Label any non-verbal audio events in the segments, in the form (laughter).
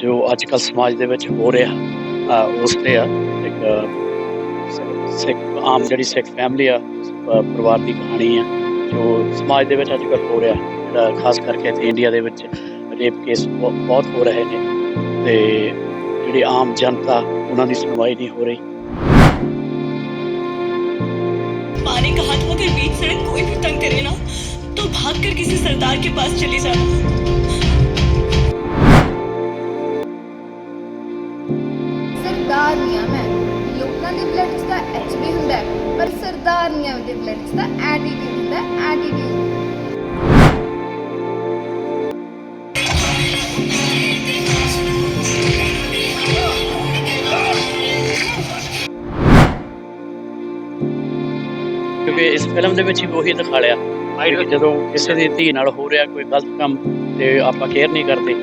ਜੋ ਅੱਜ ਕੱਲ ਸਮਾਜ ਦੇ ਵਿੱਚ ਹੋ ਰਿਹਾ ਅ, ਉਸ ਤੇ ਆ ਇੱਕ ਸਿ- ਸਿੱਖ ਆਮ ਜਿਹੜੀ ਸਿੱਖ ਫੈਮਿਲੀ ਆ ਉਸ ਪ- ਪਰਿਵਾਰ ਦੀ ਕਹਾਣੀ ਆ ਜੋ ਸਮਾਜ ਦੇ ਵਿੱਚ ਅੱਜ ਕੱਲ ਹੋ ਰਿਹਾ ਜਿਹੜਾ ਖਾਸ ਕਰਕੇ ਇੱਥੇ ਇੰਡੀਆ ਦੇ ਵਿੱਚ ਰੇਪ ਕੇਸ ਬਹੁਤ ਹੋ ਰਹੇ ਨੇ ਤੇ ਜਿਹੜੀ ਆਮ ਜਨਤਾ ਉਹਨਾਂ ਦੀ ਸੁਣਵਾਈ ਨਹੀਂ ਹੋ ਰਹੀ माँ ने कहा था अगर बीच सड़क कोई भी तंग करे ना तो भागकर किसी सरदार के पास चली जाना ਹੈ, ਪਰ ਸਰਦਾਰਨੀਆਂ ਦੇ ਕਿਉਂਕਿ ਇਸ ਫਿਲਮ ਦੇ ਵਿੱਚ ਹੀ ਉਹੀ ਦਿਖਾ ਲਿਆ ਕਿ ਜਦੋਂ ਕਿਸੇ ਦੀ ਧੀ ਨਾਲ ਹੋ ਰਿਹਾ ਕੋਈ ਗਲਤ ਕੰਮ ਤੇ ਆਪਾਂ ਕੇਅਰ ਨਹੀਂ ਕਰਦੇ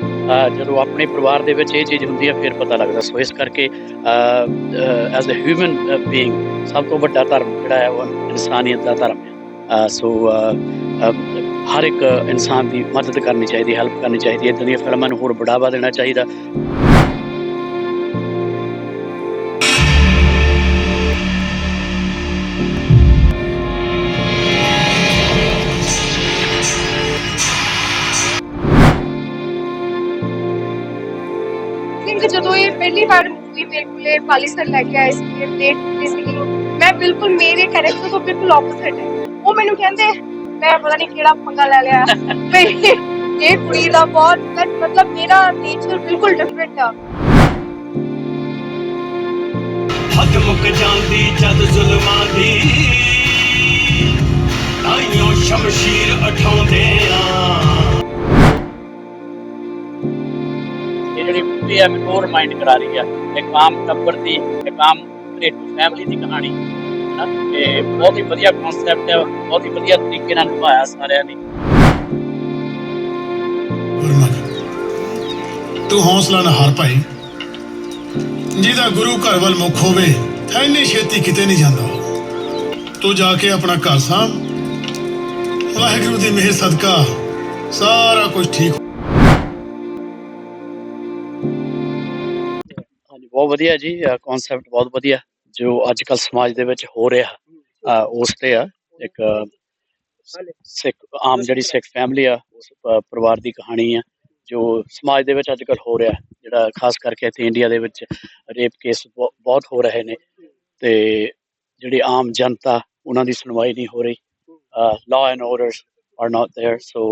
ਜਦੋਂ ਆਪਣੇ ਪਰਿਵਾਰ ਦੇ ਵਿੱਚ ਇਹ ਚੀਜ਼ ਹੁੰਦੀ ਹੈ ਫਿਰ ਪਤਾ ਲੱਗਦਾ। ਸੋ ਇਸ ਕਰਕੇ ਐਜ਼ ਅ ਹਿਊਮਨ ਬੀਇੰਗ ਸਭ ਤੋਂ ਵੱਡਾ ਧਰਮ ਜਿਹੜਾ ਹੈ ਉਹ ਇਨਸਾਨੀਅਤ ਦਾ ਧਰਮ ਹੈ। ਸੋ ਹਰ ਇੱਕ ਇਨਸਾਨ ਦੀ ਮਦਦ ਕਰਨੀ ਚਾਹੀਦੀ ਹੈਲਪ ਕਰਨੀ ਚਾਹੀਦੀ ਹੈ। ਇਦਾਂ ਦੀਆਂ ਫਿਲਮਾਂ ਨੂੰ ਹੋਰ ਬੜਾਵਾ ਦੇਣਾ ਚਾਹੀਦਾ। ਲੈ ਕੇ ਆਏ ਸੀ ਡੇਟ ਤੇ ਸੀ ਮੈਂ ਬਿਲਕੁਲ ਮੇਰੇ ਕੈਰੈਕਟਰ ਤੋਂ ਬਿਲਕੁਲ ਆਪੋਜ਼ਿਟ ਹੈ। ਉਹ ਮੈਨੂੰ ਕਹਿੰਦੇ ਮੈਂ ਪਤਾ ਨਹੀਂ ਕਿਹੜਾ ਪੰਗਾ ਲੈ ਲਿਆ। (laughs) ਵੀ ਇਹ ਕੁੜੀ ਦਾ ਬਹੁਤ ਮਤਲਬ ਮੇਰਾ ਨੇਚਰ ਬਿਲਕੁਲ ਡਿਫਰੈਂਟ ਆ। ਹੱਦ ਮੁੱਕ ਜਾਂਦੀ ਜਦ ਜ਼ੁਲਮਾਂ ਦੀ। ਤਾਈਓ ਸ਼ਮਸ਼ੀਰ ਉਠਾਉਂਦੇ ਆ। ਜਿਹੜੀ ਮੂਵੀ ਹੈ ਮੈਨੂੰ ਉਹ ਰਿਮਾਈਂਡ ਕਰਾ ਰਹੀ ਆ ਇੱਕ ਆਮ ਟੱਬਰ ਦੀ ਇੱਕ ਆਮ ਘਰੇਲੂ ਫੈਮਿਲੀ ਦੀ ਕਹਾਣੀ। ਤੇ ਬਹੁਤ ਹੀ ਵਧੀਆ ਕਨਸੈਪਟ ਹੈ ਬਹੁਤ ਹੀ ਵਧੀਆ ਤਰੀਕੇ ਨਾਲ ਨਿਭਾਇਆ ਸਾਰਿਆਂ ਨੇ। ਤੂੰ ਹੌਸਲਾ ਨਾ ਹਾਰ ਭਾਈ। ਜਿਹਦਾ ਗੁਰੂ ਘਰ ਵੱਲ ਮੁੱਖ ਹੋਵੇ ਐਨੀ ਛੇਤੀ ਕਿਤੇ ਨਹੀਂ ਜਾਂਦਾ। ਤੂੰ ਜਾ ਕੇ ਆਪਣਾ ਘਰ ਸਾਂਭ। ਵਾਹਿਗੁਰੂ ਦੀ ਮਿਹਰ, ਸਦਕਾ, ਸਾਰਾ ਕੁਝ ਠੀਕ ਬਹੁਤ ਵਧੀਆ ਜੀ ਕਨਸੈਪਟ ਬਹੁਤ ਵਧੀਆ ਜੋ ਅੱਜ ਕੱਲ ਸਮਾਜ ਦੇ ਵਿੱਚ ਹੋ ਰਿਹਾ ਅ, ਉਸ ਤੇ ਆ ਇੱਕ ਅ, ਸਿੱਖ ਆਮ ਜਿਹੜੀ ਸਿੱਖ ਫੈਮਿਲੀ ਆ ਉਸ ਪ- ਪਰਿਵਾਰ ਦੀ ਕਹਾਣੀ ਆ ਜੋ ਸਮਾਜ ਦੇ ਵਿੱਚ ਅੱਜ ਕੱਲ ਹੋ ਰਿਹਾ ਜਿਹੜਾ ਖਾਸ ਕਰਕੇ ਇੱਥੇ ਇੰਡੀਆ ਦੇ ਵਿੱਚ ਰੇਪ ਕੇਸ ਬਹੁਤ ਹੋ ਰਹੇ ਨੇ ਤੇ ਜਿਹੜੀ ਆਮ ਜਨਤਾ ਉਹਨਾਂ ਦੀ ਸੁਣਵਾਈ ਨਹੀਂ ਹੋ ਰਹੀ law and orders are not there so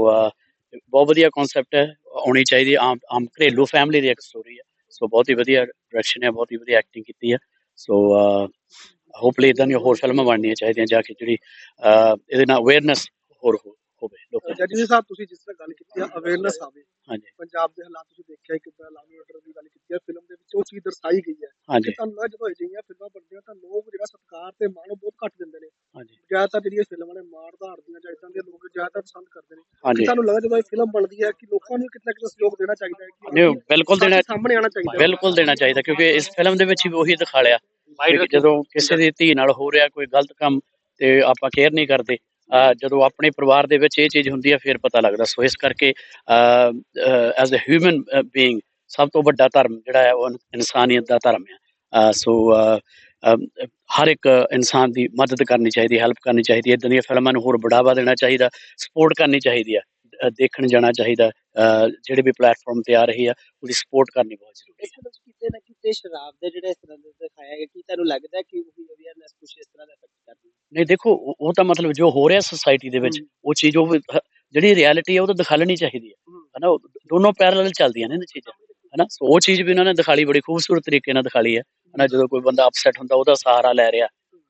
ਬਹੁਤ ਵਧੀਆ ਕਨਸੈਪਟ ਹੈ ਆਉਣੀ ਚਾਹੀਦੀ ਹੈ। ਆਮ ਆਮ ਘਰੇਲੂ ਫੈਮਿਲੀ ਦੀ ਇੱਕ ਸਟੋਰੀ ਹੈ ਸੋ ਬਹੁਤ ਹੀ ਵਧੀਆ ਡਾਇਰੈਕਸ਼ਨ ਹੈ ਬਹੁਤ ਹੀ ਵਧੀਆ ਐਕਟਿੰਗ ਕੀਤੀ ਹੈ ਸੋ ਹੋਪਲੀ ਇਦਾਂ ਦੀਆਂ ਹੋਰ ਫਿਲਮਾਂ ਬਣਨੀਆਂ ਚਾਹੀਦੀਆਂ ਜਾ ਕੇ ਜਿਹੜੀ ਇਹਦੇ ਨਾਲ ਅਵੇਅਰਨੈਸ ਹੋਰ ਹੋਵੇ ਲੋਕਾਂ ਜੱਜ ਜੀ ਸਾਹਿਬ ਤੁਸੀਂ ਜਿਸ ਤਰ੍ਹਾਂ ਗੱਲ ਕੀਤੀ ਆ ਅਵੇਅਰਨੈਸ ਆਵੇ ਹਾਂਜੀ ਪੰਜਾਬ ਦੇ ਹਾਲਾਤ ਤੁਸੀਂ ਦੇਖਿਆ ਕਿਦਾਂ ਐਂਡ ਆਰਡਰ ਦੀ ਗੱਲ ਕੀਤੀ ਹੈ ਫਿਲਮ ਦੇ ਵਿੱਚ ਉਹ ਚੀਜ਼ ਦਰਸਾਈ ਗਈ ਹੈ ਕਿ ਤੁਹਾਨੂੰ ਜਦੋਂ ਅਜਿਹੀਆਂ ਫਿਲਮਾਂ ਬਣਦੀਆਂ ਤਾਂ ਲੋਕ ਜਿਹੜਾ ਸਤਿਕਾਰ ਤੇ ਮਾਣ ਬਹੁਤ ਘੱਟ ਦਿੰਦੇ ਜ਼ਿਆਦਾਤਰ ਜਿਹੜੀਆਂ ਫਿਲਮਾਂ ਨੇ ਮਾਰ ਧਾੜ ਦੀਆਂ ਜਾਂ ਇਦਾਂ ਦੇ ਲੋਕ ਜ਼ਿਆਦਾਤਰ ਪਸੰਦ ਕਰਦੇ ਨੇ ਕਿ ਤੁਹਾਨੂੰ ਲੱਗਦਾ ਜਦੋਂ ਇਹ ਫਿਲਮ ਬਣਦੀ ਹੈ ਕਿ ਲੋਕਾਂ ਨੂੰ ਕਿਤੇ ਨਾ ਕਿਤੇ ਸਹਿਯੋਗ ਦੇਣਾ ਚਾਹੀਦਾ ਹੈ ਕਿ ਨਹੀਂ ਬਿਲਕੁਲ ਦੇਣਾ ਸਾਹਮਣੇ ਆਉਣਾ ਚਾਹੀਦਾ। ਬਿਲਕੁਲ ਦੇਣਾ ਚਾਹੀਦਾ ਕਿਉਂਕਿ ਇਸ ਫਿਲਮ ਦੇ ਵਿੱਚ ਹੀ ਉਹੀ ਦਿਖਾ ਲਿਆ ਜਦੋਂ ਕਿਸੇ ਦੀ ਧੀ ਨਾਲ ਹੋ ਰਿਹਾ ਕੋਈ ਗਲਤ ਕੰਮ ਤੇ ਆਪਾਂ ਕੇਅਰ ਨਹੀਂ ਕਰਦੇ ਜਦੋਂ ਆਪਣੇ ਪਰਿਵਾਰ ਦੇ ਵਿੱਚ ਇਹ ਚੀਜ਼ ਹੁੰਦੀ ਹੈ ਫਿਰ ਪਤਾ ਲੱਗਦਾ। ਸੋ ਇਸ ਕਰਕੇ ਐਜ਼ ਅ ਹਿਊਮਨ ਬੀਇੰਗ ਸਭ ਤੋਂ ਵੱਡਾ ਧਰਮ ਜਿਹੜਾ ਹੈ ਉਹ ਇਨਸਾਨੀਅਤ ਦਾ ਧਰਮ ਹੈ। ਸੋ ਹਰ ਇੱਕ ਇਨਸਾਨ ਦੀ ਮਦਦ ਕਰਨੀ ਚਾਹੀਦੀ ਹੈਲਪ ਕਰਨੀ ਚਾਹੀਦੀ ਹੈ। ਇਦਾਂ ਦੀਆਂ ਫਿਲਮਾਂ ਨੂੰ ਹੋਰ ਬੜਾਵਾ ਦੇਣਾ ਚਾਹੀਦਾ ਸਪੋਰਟ ਕਰਨੀ ਚਾਹੀਦੀ ਹੈ ਦੇਖਣ ਜਾਣਾ ਚਾਹੀਦਾ ਜਿਹੜੇ ਵੀ ਪਲੇਟਫਾਰਮ ਤੇ ਆ ਰਹੀ ਆ ਉਹਦੀ ਸਪੋਰਟ ਕਰਨੀ ਬਹੁਤ ਜ਼ਰੂਰੀ ਹੈ। ਇਸ ਕਿਤੇ ਨਾ ਕਿਤੇ ਸ਼ਰਾਬ ਦੇ ਜਿਹੜੇ ਇਸ ਤਰ੍ਹਾਂ ਦੇ ਦਿਖਾਇਆ ਗਿਆ ਕਿ ਤੁਹਾਨੂੰ ਲੱਗਦਾ ਹੈ ਕਿ ਉਹ ਅਵੇਅਰਨੈਸ ਕੁਝ ਇਸ ਤਰ੍ਹਾਂ ਦਾ ਇਫੈਕਟ ਕਰਦੀ ਹੈ? ਨਹੀਂ ਦੇਖੋ ਉਹ ਤਾਂ ਮਤਲਬ ਜੋ ਹੋ ਰਿਹਾ ਸੋਸਾਇਟੀ ਦੇ ਵਿੱਚ ਉਹ ਚੀਜ਼ ਉਹ ਹ- ਜਿਹੜੀ ਰਿਐਲਿਟੀ ਹੈ ਉਹ ਤਾਂ ਦਿਖਾਲਣੀ ਚਾਹੀਦੀ ਹੈ। ਹਨਾ ਦੋਨੋਂ ਪੈਰਲਲ ਚੱਲਦੀਆਂ ਨੇ ਇਹ ਚੀਜ਼ਾਂ। ਹਨਾ ਸੋ ਉਹ ਚੀਜ਼ ਵੀ ਉਹਨਾਂ ਨੇ ਦਿਖਾਲੀ ਬੜੀ ਖੂਬਸੂਰਤ ਤਰੀਕੇ ਨਾਲ ਦਿਖਾਲੀ ਹੈ। ਹਨਾ ਜਦੋਂ ਕੋਈ ਬੰਦਾ ਅਪਸੈਟ ਹੁੰਦਾ ਉਹਦਾ ਸਹਾਰਾ ਲੈ ਰਿਹਾ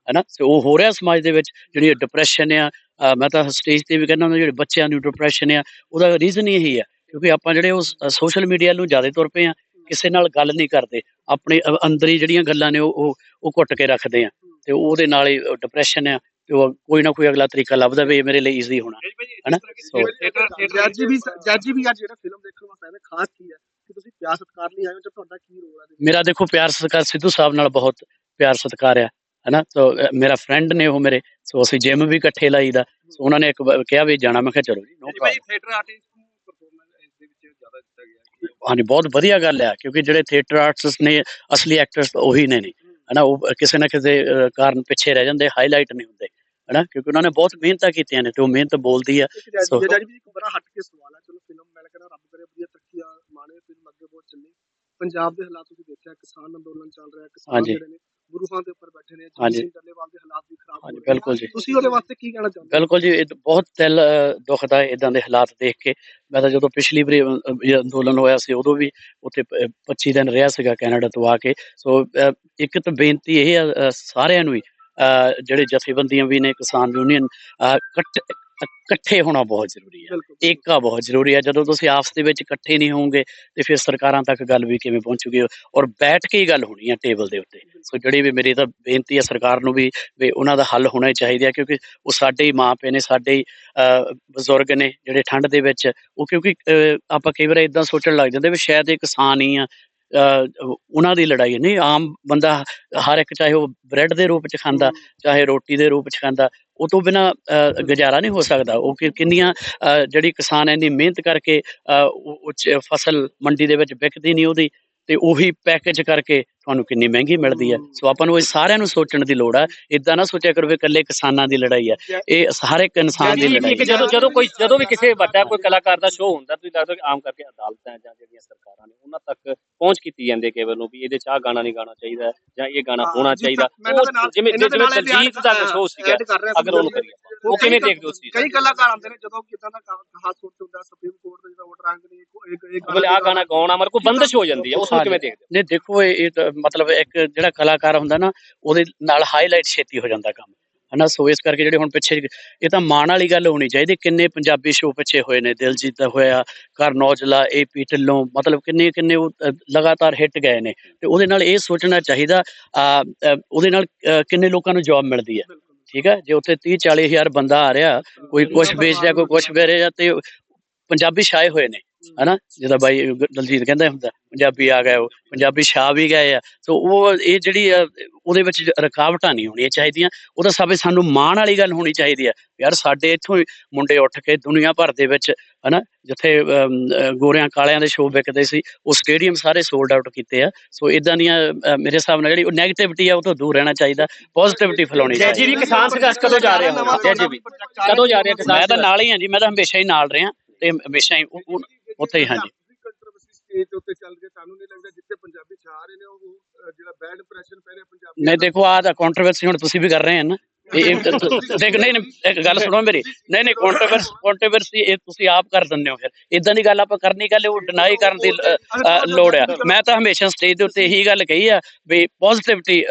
ਹਨਾ। ਸੋ ਉਹ ਹੋ ਰਿਹਾ ਸਮਾਜ ਦੇ ਵਿੱਚ ਜਿਹੜੀ ਡਿਪਰੈਸ਼ਨ ਆ ਮੈਂ ਤਾਂ ਸਟੇਜ ਤੇ ਵੀ ਕਹਿੰਦਾ ਹੁੰਦਾ ਜਿਹੜੇ ਬੱਚਿਆਂ ਨੂੰ ਡਿਪਰੈਸ਼ਨ ਆ ਉਹਦਾ ਰੀਜ਼ਨ ਇਹੀ ਹੈ। ਕਿਉਂਕਿ ਆਪਾਂ ਜਿਹੜੇ ਉਹ ਸੋਸ਼ਲ ਮੀਡੀਆ ਨੂੰ ਜ਼ਿਆਦਾ ਤੁਰ ਪਏ ਆ ਕਿਸੇ ਨਾਲ ਗੱਲ ਨਹੀਂ ਕਰਦੇ। ਆਪਣੇ ਅੰਦਰੀ ਜਿਹੜੀਆਂ ਗੱਲਾਂ ਨੇ ਉਹ ਉਹ ਘੁੱਟ ਕੇ ਰੱਖਦੇ ਆ। ਤੇ ਉਹਦੇ ਨਾਲ ਹੀ ਡਿਪਰੈਸ਼ਨ ਆ ਤੇ ਉਹ ਕੋਈ ਨਾ ਕੋਈ ਅਗਲਾ ਤਰੀਕਾ ਲੱਭਦਾ ਵੀ ਮੇਰੇ ਲਈ ਈਜ਼ੀ ਹੋਣਾ ਹਨਾ। ਸੋ ਜੱਜ ਵੀ ਜੱਜ ਵੀ ਅੱਜ ਜਿਹੜਾ ਫਿਲਮ ਦੇਖਣ ਵਾਸਤੇ ਖਾਸ ਕੀ ਹੈ? ਤੁਸੀਂ ਪਿਆਰ ਸਤਿਕਾਰ ਲਈ ਆਏ ਹੋ ਜਾਂ ਤੁਹਾਡਾ ਕੀ ਰੋਲ ਹੈ? ਮੇਰਾ ਦੇਖੋ ਪਿਆਰ ਸਤਿਕਾਰ ਸਿੱਧੂ ਸਾਹਿਬ ਨਾਲ ਬਹੁਤ ਪਿਆਰ ਸਤਿਕਾਰ ਆ ਹਨਾ? ਸੋ ਅ, ਮੇਰਾ ਫਰੈਂਡ ਨੇ ਉਹ ਮੇਰੇ ਸੋ ਅਸੀਂ ਜਿਮ ਵੀ ਇਕੱਠੇ ਲਾਈਦਾ ਸੋ ਉਹਨਾਂ ਨੇ ਇੱਕ ਕਿਹਾ ਵੀ ਜਾਣਾ ਮੈਂ ਕਿਹਾ ਚਲੋ ਜੀ। ਥੀਏਟਰ ਆਰਟਿਸਟ ਨੂੰ ਪਰਫਾਰਮੈਂਸ ਇਸ ਦੇ ਵਿੱਚ ਜ਼ਿਆਦਾ ਦਿੱਤਾ ਗਿਆ ਹਾਂਜੀ ਬਹੁਤ ਵਧੀਆ ਗੱਲ ਆ ਕਿਉਂਕਿ ਜਿਹੜੇ ਥੀਏਟਰ ਆਰਟਿਸਟ ਨੇ ਅਸਲੀ ਐਕਟਰਸ ਉਹੀ ਨੇ ਨਹੀਂ ਹਨਾ? ਉਹ ਕਿਸੇ ਨਾ ਕਿਸੇ ਕਾਰਨ ਪਿੱਛੇ ਰਹਿ ਜਾਂਦੇ ਹਾਈਲਾਈਟ ਨਹੀਂ ਹੁੰਦੇ ਹਨਾ? ਕਿਉਂਕਿ ਉਹਨਾਂ ਨੇ ਬਹੁਤ ਮਿਹਨਤਾਂ ਕੀਤੀਆਂ ਨੇ ਤੇ ਉਹ ਮਿਹਨਤ ਬੋਲਦੀ ਆ ਸੋ- ਜੱਜ ਵੀ ਇੱਕ ਬੜਾ ਹਟ ਕੇ ਸਵਾਲ ਹੈ ਚਲੋ ਫਿਲਮ ਮੈਂ ਕਹਿੰਦਾ ਰੱਬ ਕਰੇ ਵਧੀਆ ਅੱਗੇ ਬਹੁਤ ਚੱਲੇ ਪੰਜਾਬ ਦੇ ਹਾਲਾਤ ਤੁਸੀਂ ਦੇਖਿਆ ਕਿਸਾਨ ਅੰਦੋਲਨ ਚੱਲ ਰਿਹਾ ਕਿਸਾਨ ਹਾਂਜੀ। ਜਿਹੜੇ ਨੇ ਗੁਰੂਆਂ ਦੇ ਉੱਪਰ ਬੈਠੇ ਨੇ ਜੀ ਹਾਂਜੀ। ਸਿੰਘ ਡੱਲੇਵਾਲ ਦੇ ਹਾਲਾਤ ਵੀ ਖਰਾਬ ਹੋ ਹਾਂਜੀ ਰਹੇ ਨੇ ਬਿਲਕੁਲ ਜੀ ਤੁਸੀਂ ਉਹਦੇ ਵਾਸਤੇ ਕੀ ਕਹਿਣਾ ਚਾਹੁੰਦੇ ਹੋ? ਬਿਲਕੁਲ ਜੀ ਇਹ ਤਾਂ ਬਹੁਤ ਦਿਲ ਦੁਖਦਾ ਹੈ ਇਦਾਂ ਦੇ ਹਾਲਾਤ ਦੇਖ ਕੇ ਮੈਂ ਤਾਂ ਜਦੋਂ ਪਿਛਲੀ ਵਾਰੀ ਇਹ ਅੰਦੋਲਨ ਹੋਇਆ ਸੀ ਉਦੋਂ ਵੀ ਉੱਥੇ ਪ- 25 ਦਿਨ ਰਿਹਾ ਸੀਗਾ ਕੈਨੇਡਾ ਤੋਂ ਆ ਕੇ ਸੋ ਇੱਕ ਤਾਂ ਬੇਨਤੀ ਇਹ ਆ ਸਾਰਿਆਂ ਨੂੰ ਹੀ ਅਹ, ਜਿਹੜੇ ਜਥੇਬੰਦੀਆਂ ਵੀ ਨੇ ਕਿਸਾਨ ਯੂਨੀਅਨ ਇਕੱਠ- ਇਕੱਠੇ ਹੋਣਾ ਬਹੁਤ ਜ਼ਰੂਰੀ ਹੈ। ਏਕਾ ਬਹੁਤ ਜ਼ਰੂਰੀ ਹੈ। ਜਦੋਂ ਤੁਸੀਂ ਆਪਸ ਦੇ ਵਿੱਚ ਇਕੱਠੇ ਨਹੀਂ ਹੋਵੋਗੇ ਤੇ ਫਿਰ ਸਰਕਾਰਾਂ ਤੱਕ ਗੱਲ ਵੀ ਕਿਵੇਂ ਪਹੁੰਚੂਗੀ ਔਰ ਬੈਠ ਕੇ ਹੀ ਗੱਲ ਹੋਣੀ ਹੈ ਟੇਬਲ ਦੇ ਉੱਤੇ। ਸੋ ਜਿਹੜੀ ਵੀ ਮੇਰੀ ਤਾਂ ਬੇਨਤੀ ਹੈ ਸਰਕਾਰ ਨੂੰ ਵੀ ਵੀ ਉਹਨਾਂ ਦਾ ਹੱਲ ਹੋਣਾ ਚਾਹੀਦਾ ਕਿਉਂਕਿ ਉਹ ਸਾਡੇ ਹੀ ਮਾਂ ਪਿਓ ਨੇ ਸਾਡੇ ਹੀ ਬਜ਼ੁਰਗ ਨੇ ਜਿਹੜੇ ਠੰਡ ਦੇ ਵਿੱਚ ਉਹ ਕਿਉਂਕਿ ਆਪਾਂ ਕਈ ਵਾਰ ਇਦਾਂ ਸੋਚਣ ਲੱਗ ਜਾਂਦੇ ਵੀ ਸ਼ਾਇਦ ਇਹ ਕਿਸਾਨ ਹੀ ਆ। ਉਹਨਾਂ ਦੀ ਲੜਾਈ। ਨਹੀਂ ਆਮ ਬੰਦਾ ਹਰ ਇੱਕ ਚਾਹੇ ਉਹ ਬ੍ਰੈਡ ਦੇ ਰੂਪ ਚ ਖਾਂਦਾ ਚਾਹੇ ਰੋਟੀ ਦੇ ਰੂਪ ਚ ਖਾਂਦਾ ਉਹ ਤੋਂ ਬਿਨਾ ਗੁਜ਼ਾਰਾ ਨਹੀਂ ਹੋ ਸਕਦਾ। ਉਹ ਕਿੰਨੀਆਂ ਅਹ, ਜਿਹੜੀ ਕਿਸਾਨ ਇੰਨੀ ਮਿਹਨਤ ਕਰਕੇ ਅਹ, ਉਹ ਫਸਲ ਮੰਡੀ ਦੇ ਵਿੱਚ ਵਿਕਦੀ ਨਹੀਂ ਉਹਦੀ। ਤੇ ਉਹੀ ਪੈਕੇਜ ਕਰਕੇ ਤੁਹਾਨੂੰ ਕਿੰਨੀ ਮਹਿੰਗੀ ਮਿਲਦੀ ਹੈ। ਸੋ ਆਪਾਂ ਨੂੰ ਇਹ ਸਾਰਿਆਂ ਨੂੰ ਸੋਚਣ ਦੀ ਲੋੜ ਹੈ ਇਦਾਂ ਨਾ ਸੋਚਿਆ ਕਰੋ ਵੀ ਇਕੱਲੇ ਕਿਸਾਨਾਂ ਦੀ ਲੜਾਈ ਹੈ ਇਹ ਹਰ ਇੱਕ ਇਨਸਾਨ ਦੀ ਲੜਾਈ ਹੈ ਜਦੋਂ ਜਦੋਂ ਕੋਈ ਜਦੋਂ ਵੀ ਕਿਸੇ ਵੱਡਾ ਕੋਈ ਕਲਾਕਾਰ ਦਾ ਸ਼ੋਅ ਹੁੰਦਾ ਤੁਸੀਂ ਲੱਗਦਾ ਕਿ ਆਮ ਕਰਕੇ ਅਦਾਲਤਾਂ ਜਾਂ ਜਿਹੜੀਆਂ ਸਰਕਾਰਾਂ ਨੇ ਉਹਨਾਂ ਤੱਕ ਪਹੁੰਚ ਕੀਤੀ ਜਾਂਦੀ ਹੈ ਕੇਵਲ ਨੂੰ ਵੀ ਇਹਦੇ ਚ ਆਹ ਗਾਣਾ ਨਹੀਂ ਗਾਣਾ ਚਾਹੀਦਾ ਜਾਂ ਇਹ ਗਾਣਾ ਹੋਣਾ ਚਾਹੀਦਾ। ਜਿਵੇਂ ਜਿਵੇਂ ਦਲਜੀਤ ਦਾ ਸ਼ੋਅ ਸੀਗਾ ਅਗਰ ਉਹਨੂੰ ਕਰੀਏ। ਉਹ ਕਿਵੇਂ ਦੇਖਦੇ ਹੋ ਉਸ ਚੀਜ਼ ਕਈ ਕਲਾਕਾਰ ਆਉਂਦੇ ਨੇ ਜਦੋਂ ਕਿਦਾਂ ਦਾ ਹਾਸ ਸੁੱਟ ਹੁੰਦਾ ਸੁਪਰੀਮ ਕੋਰਟ ਦੇ ਜਿਹੜਾ ਆਰਡਰ ਨੇ ਇੱਕ ਇੱਕ ਅਗਲੇ ਆਹ ਗਾਣਾ ਗਾਉਣਾ ਮਰ ਕੋਈ ਬੰਦਸ਼ ਹੋ ਜਾਂਦੀ ਹੈ ਉਸ ਨੂੰ ਕਿਵੇਂ ਦੇਖਦੇ ਨਹੀਂ ਦੇਖੋ ਇਹ ਮਤਲਬ ਇੱਕ ਜਿਹੜਾ ਕਲਾਕਾਰ ਹੁੰਦਾ ਨਾ ਉਹਦੇ ਨਾਲ ਹਾਈਲਾਈਟ ਛੇਤੀ ਹੋ ਜਾਂਦਾ ਕੰਮ। ਹਨਾ ਸੋ ਇਸ ਕਰਕੇ ਜਿਹੜੇ ਹੁਣ ਪਿੱਛੇ ਇਹ ਤਾਂ ਮਾਣ ਵਾਲੀ ਗੱਲ ਹੋਣੀ ਚਾਹੀਦੀ ਕਿੰਨੇ ਪੰਜਾਬੀ ਸ਼ੋਅ ਪਿੱਛੇ ਹੋਏ ਨੇ ਦਿਲਜੀਤ ਦਾ ਹੋਇਆ ਕਰਨ ਔਜਲਾ ਏਪੀ ਢਿੱਲੋਂ ਮਤਲਬ ਕਿੰਨੇ ਕਿੰਨੇ ਉਹ ਲਗਾਤਾਰ ਹਿੱਟ ਗਏ ਨੇ। ਤੇ ਉਹਦੇ ਨਾਲ ਇਹ ਸੋਚਣਾ ਚਾਹੀਦਾ ਆ, ਉਹਦੇ ਨਾਲ ਕਿੰਨੇ ਲੋਕਾਂ ਨੂੰ ਜੌਬ ਮਿਲਦੀ ਹੈ। ਠੀਕ ਹੈ ਜੇ ਉੱਥੇ 30 40 ਹਜ਼ਾਰ ਬੰਦਾ ਆ ਰਿਹਾ ਕੋਈ ਕੁਝ ਵੇਚ ਰਿਹਾ ਕੋਈ ਕੁਝ ਵੇਚ ਰਿਹਾ ਤੇ ਪੰਜਾਬੀ ਛਾਏ ਹੋਏ ਨੇ। ਹਨਾ? ਜਿਹਦਾ ਬਾਈ ਦਲਜੀਤ ਕਹਿੰਦਾ ਹੁੰਦਾ ਪੰਜਾਬੀ ਆ ਗਏ ਉਹ ਪੰਜਾਬੀ ਛਾ ਵੀ ਗਏ ਆ। ਸੋ ਉਹ ਇਹ ਜਿਹੜੀ ਉਹਦੇ ਵਿੱਚ ਰੁਕਾਵਟਾਂ ਨਹੀਂ ਹੋਣੀਆਂ ਚਾਹੀਦੀਆਂ। ਉਹਦਾ ਸਭ ਸਾਨੂੰ ਮਾਣ ਵਾਲੀ ਗੱਲ ਹੋਣੀ ਚਾਹੀਦੀ ਹੈ ਯਾਰ ਸਾਡੇ ਇੱਥੋਂ ਮੁੰਡੇ ਉੱਠ ਕੇ ਦੁਨੀਆ ਭਰ ਦੇ ਵਿੱਚ ਹਨਾ ਜਿੱਥੇ ਗੋਰਿਆਂ ਕਾਲਿਆਂ ਦੇ ਸ਼ੋਅ ਵਿਕਦੇ ਸੀ ਉਹ ਸਟੇਡੀਅਮ ਸਾਰੇ ਸੋਲਡ ਆਊਟ ਕੀਤੇ ਆ। ਸੋ ਇਦਾਂ ਦੀਆਂ ਮੇਰੇ ਹਿਸਾਬ ਨਾਲ ਜਿਹੜੀ ਉਹ ਨੈਗੇਟਿਵਿਟੀ ਆ ਉਹ ਤੋਂ ਦੂਰ ਰਹਿਣਾ ਚਾਹੀਦਾ। ਪੋਜ਼ਿਟਿਵਿਟੀ ਫੈਲਾਉਣੀ ਜੈ ਜੀ ਚਾਹੀਦੀ। ਵੀ ਕਿਸਾਨ ਸੰਘਰਸ਼ ਕਦੋਂ ਜਾ ਰਹੇ ਹੋ? ਜੈ ਜੀ ਵੀ। ਕਦੋਂ ਜਾ ਰਹੇ ਹੋ ਕਿਸਾਨ ਮੈਂ ਤਾਂ? ਨਾਲ ਹੀ ਹਾਂ ਜੀ ਮੈਂ ਤਾਂ ਹਮੇਸ਼ਾ ਹੀ ਨਾਲ ਰਿਹਾ। ਤੇ ਹਮੇਸ਼ਾ ਹੀ ਉਹ- ਉਹ- ਉੱਥੇ ਹੀ ਹਾਂ ਜੀ ਕੰਟਰੋਵਰਸੀ ਸਟੇਜ ਦੇ ਉੱਤੇ ਚੱਲ ਰਹੀ ਤੁਹਾਨੂੰ ਨਹੀਂ ਦੇਖੋ ਆਹ ਤਾਂ ਕੰਟਰੋਵਰਸੀ ਹੁਣ ਤੁਸੀਂ ਵੀ ਕਰ ਰਹੇ ਹੋ ਨਾ। ਇਹ ਦੇਖ ਨਹੀਂ ਇੱਕ ਗੱਲ ਸੁਣੋ ਮੇਰੀ। ਨਹੀਂ ਨਹੀਂ ਕੰਟਰੋਵਰਸੀ ਕੰਟਰੋਵਰਸੀ ਇਹ ਤੁਸੀਂ ਆਪ ਕਰ ਦਿੰਦੇ ਹੋ ਫਿਰ। ਇਦਾਂ ਦੀ ਗੱਲ ਆਪਾਂ ਕਰਨੀ ਗੱਲ ਉਹ ਡਿਨਾਈ ਕਰਨ ਦੀ ਲੋੜ ਆ। ਮੈਂ ਤਾਂ ਹਮੇਸ਼ਾ ਸਟੇਜ ਦੇ ਉੱਤੇ ਇਹੀ ਗੱਲ ਕਹੀ ਆ ਵੀ ਪੋਜ਼ਿਟਿਵਿਟੀ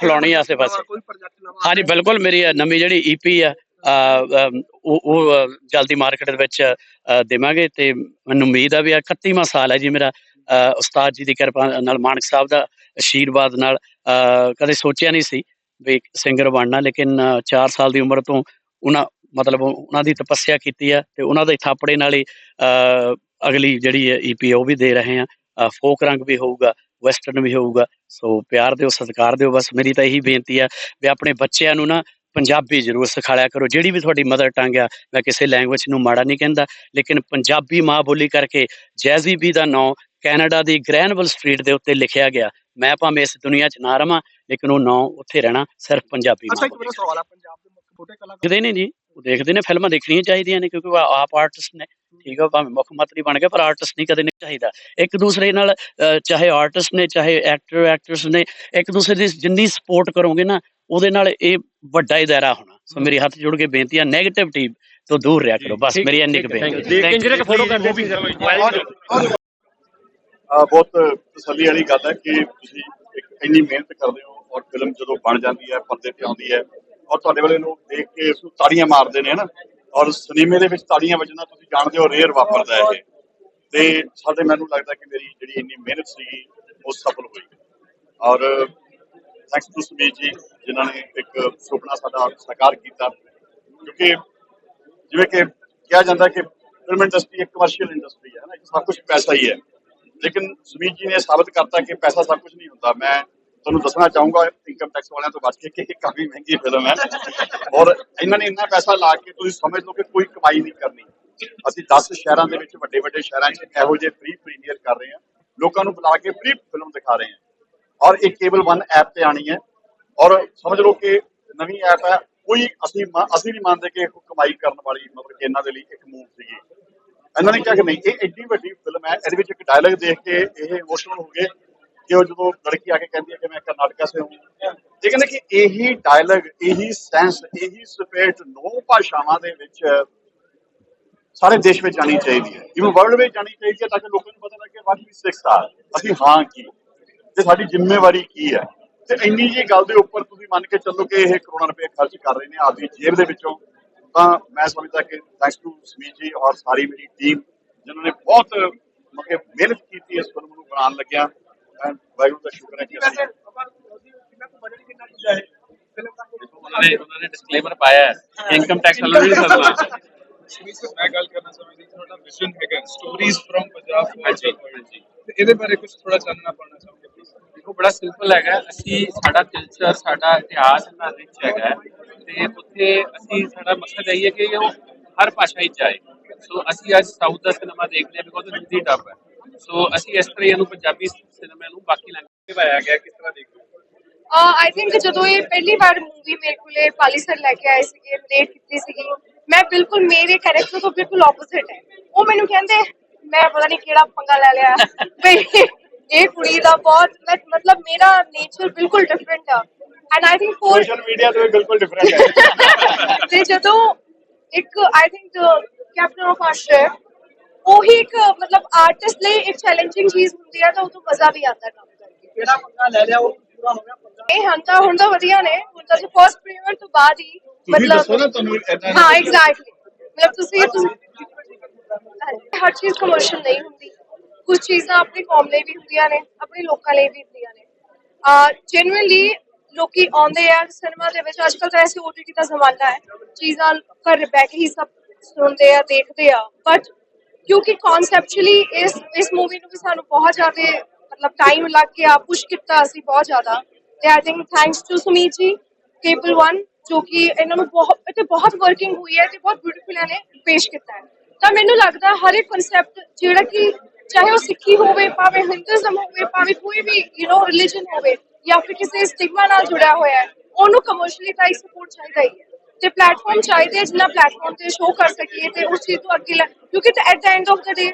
ਫਲਾਉਣੀ ਆਸੇ ਪਾਸੇ ਹਾਂਜੀ ਬਿਲਕੁਲ ਮੇਰੀ ਨਵੀਂ ਜਿਹੜੀ ਈਪੀ ਆ ਅ, ਅਮ, ਉਹ ਉਹ ਜਲਦੀ ਮਾਰਕੀਟ ਦੇ ਵਿੱਚ ਦੇਵਾਂਗੇ ਤੇ ਮੈਨੂੰ ਉਮੀਦ ਆ ਵੀ 31ਵਾਂ ਸਾਲ ਹੈ ਜੀ ਮੇਰਾ ਉਸਤਾਦ ਜੀ ਦੀ ਕਿਰਪਾ ਨਾਲ ਮਾਨਕ ਸਾਹਿਬ ਦਾ ਆਸ਼ੀਰਵਾਦ ਨਾਲ ਕਦੇ ਸੋਚਿਆ ਨਹੀਂ ਸੀ ਵੀ ਸਿੰਗਰ ਬਣਨਾ ਲੇਕਿਨ 4 ਸਾਲ ਦੀ ਉਮਰ ਤੋਂ ਉਹਨਾਂ ਮਤਲਬ ਉਹਨਾਂ ਦੀ ਤਪੱਸਿਆ ਕੀਤੀ ਆ ਤੇ ਉਹਨਾਂ ਦੇ ਥਾਪੜੇ ਨਾਲ ਹੀ ਅ, ਅਗਲੀ ਜਿਹੜੀ ਈਪੀ ਉਹ ਵੀ ਦੇ ਰਹੇ ਆ ਫੋਕ ਰੰਗ ਵੀ ਹੋਊਗਾ ਵੈਸਟਰਨ ਵੀ ਹੋਊਗਾ ਸੋ ਪਿਆਰ ਦਿਓ ਸਤਿਕਾਰ ਦਿਓ ਬਸ ਮੇਰੀ ਤਾਂ ਇਹੀ ਬੇਨਤੀ ਆ ਵੀ ਆਪਣੇ ਬੱਚਿਆਂ ਨੂੰ ਨਾ ਪੰਜਾਬੀ ਜ਼ਰੂਰ ਸਿਖਾਲਿਆ ਕਰੋ। ਜਿਹੜੀ ਵੀ ਤੁਹਾਡੀ ਮਦਰ ਟੰਗ ਆ ਮੈਂ ਕਿਸੇ ਲੈਂਗੁਏਜ ਨੂੰ ਮਾੜਾ ਨਹੀਂ ਕਹਿੰਦਾ ਲੇਕਿਨ ਪੰਜਾਬੀ ਮਾਂ ਬੋਲੀ ਕਰਕੇ ਜੈਜ਼ੀ ਬੀ ਦਾ ਨਾਂ ਕੈਨੇਡਾ ਦੀ ਗ੍ਰੈਨਵਲ ਸਟਰੀਟ ਦੇ ਉੱਤੇ ਲਿਖਿਆ ਗਿਆ। ਮੈਂ ਭਾਵੇਂ ਇਸ ਦੁਨੀਆ 'ਚ ਨਾ ਰਵਾਂ ਲੇਕਿਨ ਉਹ ਨਾਂ ਉੱਥੇ ਰਹਿਣਾ ਸਿਰਫ ਪੰਜਾਬੀ ਅੱਛਾ ਮਾਂ ਇੱਕ ਬੋਲੀ ਮੇਰਾ ਸਵਾਲ ਆ ਪੰਜਾਬ ਦੇ ਮੁੱਖ ਛੋਟੇ ਕਲਾਕਾਰ ਦੇਖਦੇ ਨੇ ਜੀ ਉਹ ਦੇਖਦੇ ਨੇ ਫਿਲਮਾਂ ਦੇਖਣੀਆਂ ਚਾਹੀਦੀਆਂ ਨੇ ਕਿਉਂਕਿ ਉਹ ਆਪ ਆਰਟਿਸਟ ਨੇ। ਠੀਕ ਆ ਭਾਵੇਂ ਮੁੱਖ ਮੰਤਰੀ ਬਣ ਗਏ ਪਰ ਆਰਟਿਸਟ ਨਹੀਂ ਕਦੇ ਨਹੀਂ ਚਾਹੀਦਾ। ਇੱਕ ਦੂਸਰੇ ਨਾਲ ਚਾਹੇ ਆਰਟਿਸਟ ਨੇ ਚਾਹੇ ਐਕਟਰ ਐਕਟਰਸ ਨੇ ਇੱਕ ਦੂਸਰੇ ਦੀ ਜਿੰਨੀ ਸਪੋਰਟ ਕਰੋਗੇ ਨਾ ਉਹਦੇ ਨਾਲ ਇਹ ਵੱਡਾ ਹੀ ਦਾਇਰਾ ਹੋਣਾ। ਸੋ ਮੇਰੀ ਹੱਥ ਜੋੜ ਕੇ ਬੇਨਤੀ ਆ 네ਗੇਟਿਵਿਟੀ ਤੋਂ ਦੂਰ ਰਿਹਾ ਕਰੋ। ਬਸ ਮੇਰੀ ਇੰਨੀ ਕੁ ਬੇਨਤੀ ਕੇ ਜਿਹੜੇ ਫੋਟੋ ਕਰਦੇ ਸੀ ਆ ਬਹੁਤ ਤਸੱਲੀ ਵਾਲੀ ਗੱਲ ਹੈ ਕਿ ਤੁਸੀਂ ਇੱਕ ਇੰਨੀ ਮਿਹਨਤ ਕਰਦੇ ਹੋ ਔਰ ਫਿਲਮ ਜਦੋਂ ਬਣ ਜਾਂਦੀ ਹੈ ਪਰਦੇ ਤੇ ਆਉਂਦੀ ਹੈ ਔਰ ਤੁਹਾਡੇ ਵਾਲੇ ਲੋਕ ਦੇਖ ਕੇ ਉਸ ਨੂੰ ਤਾੜੀਆਂ ਮਾਰਦੇ ਨੇ ਹਨਾ ਔਰ ਸਿਨੇਮੇ ਦੇ ਵਿੱਚ ਤਾੜੀਆਂ ਵੱਜਣਾ ਤੁਸੀਂ ਜਾਣਦੇ ਹੋ ਰੇਅਰ ਵਾਪਰਦਾ ਹੈ ਇਹ। ਤੇ ਸਾਡੇ ਮੈਨੂੰ ਲੱਗਦਾ ਕਿ ਮੇਰੀ ਜਿਹੜੀ ਇੰਨੀ ਮਿਹਨਤ ਸੀ ਉਹ ਸਫਲ ਹੋਈ। ਔਰ ਥੈਂਕਸ ਟੂ ਸਮੀਰ ਜੀ, ਜਿਨ੍ਹਾਂ ਨੇ ਇੱਕ ਸੁਪਨਾ ਸਾਡਾ ਸਾਕਾਰ ਕੀਤਾ। ਕਿਉਂਕਿ ਜਿਵੇਂ ਕਿ ਕਿਹਾ ਜਾਂਦਾ ਕਿ ਫਿਲਮ ਇੰਡਸਟਰੀ ਇੱਕ ਕਮਰਸ਼ੀਅਲ ਇੰਡਸਟਰੀ ਹੈ ਨਾ ਇਹ ਸਭ ਕੁਝ ਪੈਸਾ ਹੀ ਹੈ। ਲੇਕਿਨ ਸੁਮੀਤ ਜੀ ਨੇ ਸਾਬਤ ਕਰਤਾ ਕਿ ਪੈਸਾ ਸਭ ਕੁਝ ਨਹੀਂ ਹੁੰਦਾ। ਮੈਂ ਤੁਹਾਨੂੰ ਦੱਸਣਾ ਚਾਹੂੰਗਾ ਇਨਕਮ ਟੈਕਸ ਵਾਲਿਆਂ ਤੋਂ ਬਚ ਕੇ ਕਿ ਇਹ ਕਾਫੀ ਮਹਿੰਗੀ ਫਿਲਮ ਹੈ। ਔਰ ਇਹਨਾਂ ਨੇ ਇੰਨਾ ਪੈਸਾ ਲਾ ਕੇ ਤੁਸੀਂ ਸਮਝ ਲਓ ਕਿ ਕੋਈ ਕਮਾਈ ਨਹੀਂ ਕਰਨੀ। ਅਸੀਂ 10 ਸ਼ਹਿਰਾਂ ਦੇ ਵਿੱਚ ਵੱਡੇ ਵੱਡੇ ਸ਼ਹਿਰਾਂ 'ਚ ਇਹੋ ਜਿਹੇ ਫ੍ਰੀ ਪ੍ਰੀਮੀਅਰ ਕਰ ਰਹੇ ਹਾਂ। ਲੋਕਾਂ ਨੂੰ ਬੁਲਾ ਕੇ ਪ੍ਰੀ ਫਿਲਮ ਦਿਖਾ ਰਹੇ ਹਾਂ। ਔਰ ਇਹ ਕੇਬਲ 1 ਐਪ ਤੇ ਆਣੀ ਹੈ। ਔਰ ਸਮਝ ਲਓ ਕਿ ਨਵੀਂ ਐਪ ਹੈ, ਕੋਈ ਅਸੀਂ ਅਸੀਂ ਨਹੀਂ ਮੰਨਦੇ ਕਿ ਕਮਾਈ ਕਰਨ ਵਾਲੀ, ਮਤਲਬ ਕਿ ਇਹਨਾਂ ਦੇ ਲਈ ਇੱਕ ਮੂਵ ਸੀਗੀ। ਇਹਨਾਂ ਨੇ ਕਿਹਾ ਕਿ ਨਹੀਂ, ਇਹ ਐਡੀ ਵੱਡੀ ਫਿਲਮ ਹੈ, ਇਹਦੇ ਵਿੱਚ ਇੱਕ ਡਾਇਲੌਗ ਦੇਖ ਕੇ ਇਹ ਇਮੋਸ਼ਨਲ ਹੋ ਗਏ ਕਿ ਉਹ ਜਦੋਂ ਲੜਕੀ ਆ ਕੇ ਕਹਿੰਦੀ ਹੈ ਕਿ ਮੈਂ ਕਰਨਾਟਕਾ ਸੇ ਹੂੰ। ਇਹ ਕਹਿੰਦੇ ਕਿ ਇਹੀ ਡਾਇਲੌਗ ਇਹੀ ਸੈਂਸ ਇਹੀ ਸਪਿਰਿਟ ਨੌ ਭਾਸ਼ਾਵਾਂ ਦੇ ਵਿੱਚ ਸਾਰੇ ਦੇਸ਼ ਵਿੱਚ ਜਾਣੀ ਚਾਹੀਦੀ ਹੈ। ਇਵਨ ਵਰਲਡ ਵਿੱਚ ਜਾਣੀ ਚਾਹੀਦੀ ਹੈ ਤਾਂ ਕਿ ਲੋਕਾਂ ਨੂੰ ਪਤਾ ਲੱਗੇ ਵਾਟ ਵੀ ਸਿਕਸ ਆ ਅਸੀਂ ਹਾਂ ਕੀ? ਤੇ ਸਾਡੀ ਜ਼ਿੰਮੇਵਾਰੀ ਕੀ ਹੈ? ਤੇ ਇੰਨੀ ਜੀ ਗੱਲ ਦੇ ਉੱਪਰ ਤੁਸੀਂ ਮੰਨ ਕੇ ਚੱਲੋ ਕਿ ਇਹ ਕਰੋੜਾਂ ਰੁਪਏ ਖਰਚ ਕਰ ਰਹੇ ਨੇ ਆਪਦੀ ਜੇਬ ਦੇ ਵਿੱਚੋਂ ਤਾਂ ਮੈਂ ਸਮਝਦਾ ਕਿ ਥੈਂਕਸ ਟੂ ਸਮੀਤ ਜੀ ਔਰ ਸਾਰੀ ਮੇਰੀ ਟੀਮ ਜਿਨ੍ਹਾਂ ਨੇ ਬਹੁਤ ਮਤਲਬ ਮਿਹਨਤ ਕੀਤੀ ਇਸ ਫਿਲਮ ਨੂੰ ਬਣਾਉਣ ਲੱਗਿਆ ਐਂਡ ਵਾਹਿਗੁਰੂ ਦਾ ਸ਼ੁਕਰ ਹੈ ਕਿ ਅਸੀਂ ਉਹਨਾਂ ਨੇ ਉਹਨਾਂ ਨੇ ਡਿਸਕਲੇਮਰ ਪਾਇਆ ਹੈ। ਇਨਕਮ ਟੈਕਸ ਵਾਲਾ ਨਹੀਂ ਸਰਨਾ ਮੈਂ ਗੱਲ ਕਰਨਾ ਸਮਝਦੀ ਤੁਹਾਡਾ ਵਿਜ਼ਨ ਹੈਗਾ ਸਟੋਰੀਜ਼ ਫਰਮ ਪੰਜਾਬ ਫॉर ਤੇ ਇਹਦੇ ਬਾਰੇ ਕੁਝ ਥੋੜਾ ਚਾਨਣਾ ਪਾਉਣਾ ਚਾਹੋਗੇ ਦੇਖੋ ਬੜਾ ਸਿੰਪਲ ਹੈਗਾ। ਅਸੀਂ ਸਾਡਾ ਕਲਚਰ ਸਾਡਾ ਇਤਿਹਾਸ ਇੰਨਾ ਰਿਚ ਹੈਗਾ ਤੇ ਉੱਥੇ ਅਸੀਂ ਸਾਡਾ ਮਕਸਦ ਇਹ ਹੈ ਕਿ ਉਹ ਹਰ ਭਾਸ਼ਾ ਵਿੱਚ ਆਏ। ਸੋ ਅਸੀਂ ਅੱਜ ਸਾਊਥ ਦਾ ਸਿਨੇਮਾ ਦੇਖਦੇ ਹਾਂ ਬਿਕੋਜ਼ ਹਿੰਦੀ ਡੱਬ ਹੈ। ਸੋ ਅਸੀਂ ਇਸ ਤਰ੍ਹਾਂ ਇਹਨੂੰ ਪੰਜਾਬੀ ਸਿਨੇਮਾ ਨੂੰ ਬਾਕੀ ਲੈਂਗੁਏਜ ਪਾਇਆ ਗਿਆ। ਕਿਸ ਤਰ੍ਹਾਂ ਦੇਖਦੇ ਹੋ? ਆਈ ਥਿੰਕ ਜਦੋਂ ਇਹ ਪਹਿਲੀ ਵਾਰ ਮੂਵੀ ਮੇਰੇ ਕੋਲੇ ਪਾਲੀ ਸਰ ਲੈ ਕੇ ਆਏ ਸੀਗੇ ਰੇਟ ਕੀਤੀ ਸੀਗੀ ਮੈਂ ਬਿਲਕੁਲ ਮੇਰੇ ਕੈਰੈਕਟਰ ਤੋਂ ਬਿਲਕੁਲ ਆਪੋਜ਼ਿਟ ਹੈ। ਉਹ ਮੈਨੂੰ ਕਹਿੰਦੇ ਮੈਂ ਪਤਾ ਨਹੀਂ ਕਿਹੜਾ ਪੰਗਾ ਲੈ ਲਿਆ। (laughs) ਬਈ ਇਹ ਕੁੜੀ ਦਾ ਬਹੁਤ ਮਤਲਬ ਮੇਰਾ ਨੇਚਰ ਬਿਲਕੁਲ ਡਿਫਰੈਂਟ ਆ। And I think for social media ਤੇ ਬਿਲਕੁਲ ਡਿਫਰੈਂਟ ਹੈ। (laughs) ਤੇ ਜਦੋਂ ਇੱਕ ਆਈ ਥਿੰਕ ਕੈਪਟਨ ਆਫ ਆਸ਼ਰ ਉਹੀ ਇੱਕ ਮਤਲਬ ਆਰਟਿਸਟ ਲਈ ਇੱਕ ਚੈਲੰਜਿੰਗ ਚੀਜ਼ ਹੁੰਦੀ ਹੈ ਤਾਂ ਉਹ ਤੋਂ ਮਜ਼ਾ ਵੀ ਆਉਂਦਾ ਕੰਮ ਕਰਕੇ। ਕਿਹੜਾ ਪੰਗਾ ਲੈ ਲਿਆ ਉਹ ਪੂਰਾ ਹੋ ਗਿਆ ਪੰਗਾ। ਇਹ ਹੁਣ ਤਾਂ ਹੁਣ ਤਾਂ ਵਧੀਆ ਨੇ। ਹੁਣ ਤਾਂ ਜੀ ਫਰਸਟ ਪ੍ਰੀਮੀਅਰ ਤੋਂ ਬਾਅਦ ਹੀ ਤੁਸੀਂ ਦੱਸੋ ਨਾ ਤੁਹਾਨੂੰ ਏਦਾਂ ਹਾਂ ਐਗਜ਼ੈਕਟਲੀ ਮਤਲਬ ਤੁਸੀਂ ਤੁਸੀਂ ਹਰ ਚੀਜ਼ ਕਮਰਸ਼ੀਅਲ ਨਹੀਂ ਹੁੰਦੀ। ਕੁਝ ਚੀਜ਼ਾਂ ਆਪਣੀ ਕੌਮ ਲਈ ਵੀ ਹੁੰਦੀਆਂ ਨੇ ਆਪਣੇ ਲੋਕਾਂ ਲਈ ਵੀ ਹੁੰਦੀਆਂ ਨੇ। ਆ ਜੈਨੂਇਨਲੀ ਲੋਕੀ ਆਉਂਦੇ ਆ ਸਿਨੇਮਾ ਦੇ ਵਿੱਚ। ਅੱਜਕੱਲ ਤਾਂ ਐਸੇ OTT ਦਾ ਜ਼ਮਾਨਾ ਹੈ। ਚੀਜ਼ਾਂ ਘਰ ਬੈਠ ਕੇ ਹੀ ਸਭ ਸੁਣਦੇ ਆ ਦੇਖਦੇ ਆ। ਬਟ ਕਿਉਂਕਿ ਕਨਸੈਪਚੁਅਲੀ ਇਸ ਇਸ ਮੂਵੀ ਨੂੰ ਵੀ ਸਾਨੂੰ ਬਹੁਤ ਜ਼ਿਆਦਾ ਮਤਲਬ ਟਾਈਮ ਲੱਗ ਗਿਆ ਪੁਸ਼ ਕੀਤਾ ਅਸੀਂ ਬਹੁਤ ਜ਼ਿਆਦਾ। ਤੇ I think thanks to Sumit ji cable 1 ਜੋ ਕਿ ਇਹਨਾਂ ਨੂੰ ਬਹੁਤ, ਇੱਥੇ ਬਹੁਤ ਵਰਕਿੰਗ ਹੋਈ ਹੈ ਤੇ ਬਹੁਤ ਬਿਊਟੀਫੁਲ ਇਹਨੇ ਪੇਸ਼ ਕੀਤਾ ਹੈ। ਤਾਂ ਮੈਨੂੰ ਲੱਗਦਾ ਹਰ ਇੱਕ ਕਨਸੈਪਟ ਜਿਹੜਾ ਕਿ ਚਾਹੇ ਉਹ ਸਿੱਖੀ ਹੋਵੇ, ਭਾਵੇਂ ਹਿੰਦੂਇਜ਼ਮ ਹੋਵੇ, ਭਾਵੇਂ ਕੋਈ ਵੀ ਯੂ نو ਰਿਲੀਜਨ ਹੋਵੇ ਜਾਂ ਫਿਰ ਕਿਸੇ ਸਟਿਗਮਾ ਨਾਲ ਜੁੜਿਆ ਹੋਇਆ ਹੈ, ਉਹਨੂੰ ਕਮਰਸ਼ੀਅਲੀ ਤਾਂ ਸਪੋਰਟ ਚਾਹੀਦਾ ਹੀ ਹੈ। ਤੇ ਪਲੇਟਫਾਰਮ ਚਾਹੀਦੇ ਜਿੰਨਾ ਪਲੇਟਫਾਰਮ ਤੇ ਸ਼ੋਅ ਕਰ ਸਕੀਏ ਤੇ ਉਸ ਚੀਜ਼ ਤੋਂ ਅੱਗੇ ਲੈ, ਕਿਉਂਕਿ at the end of the day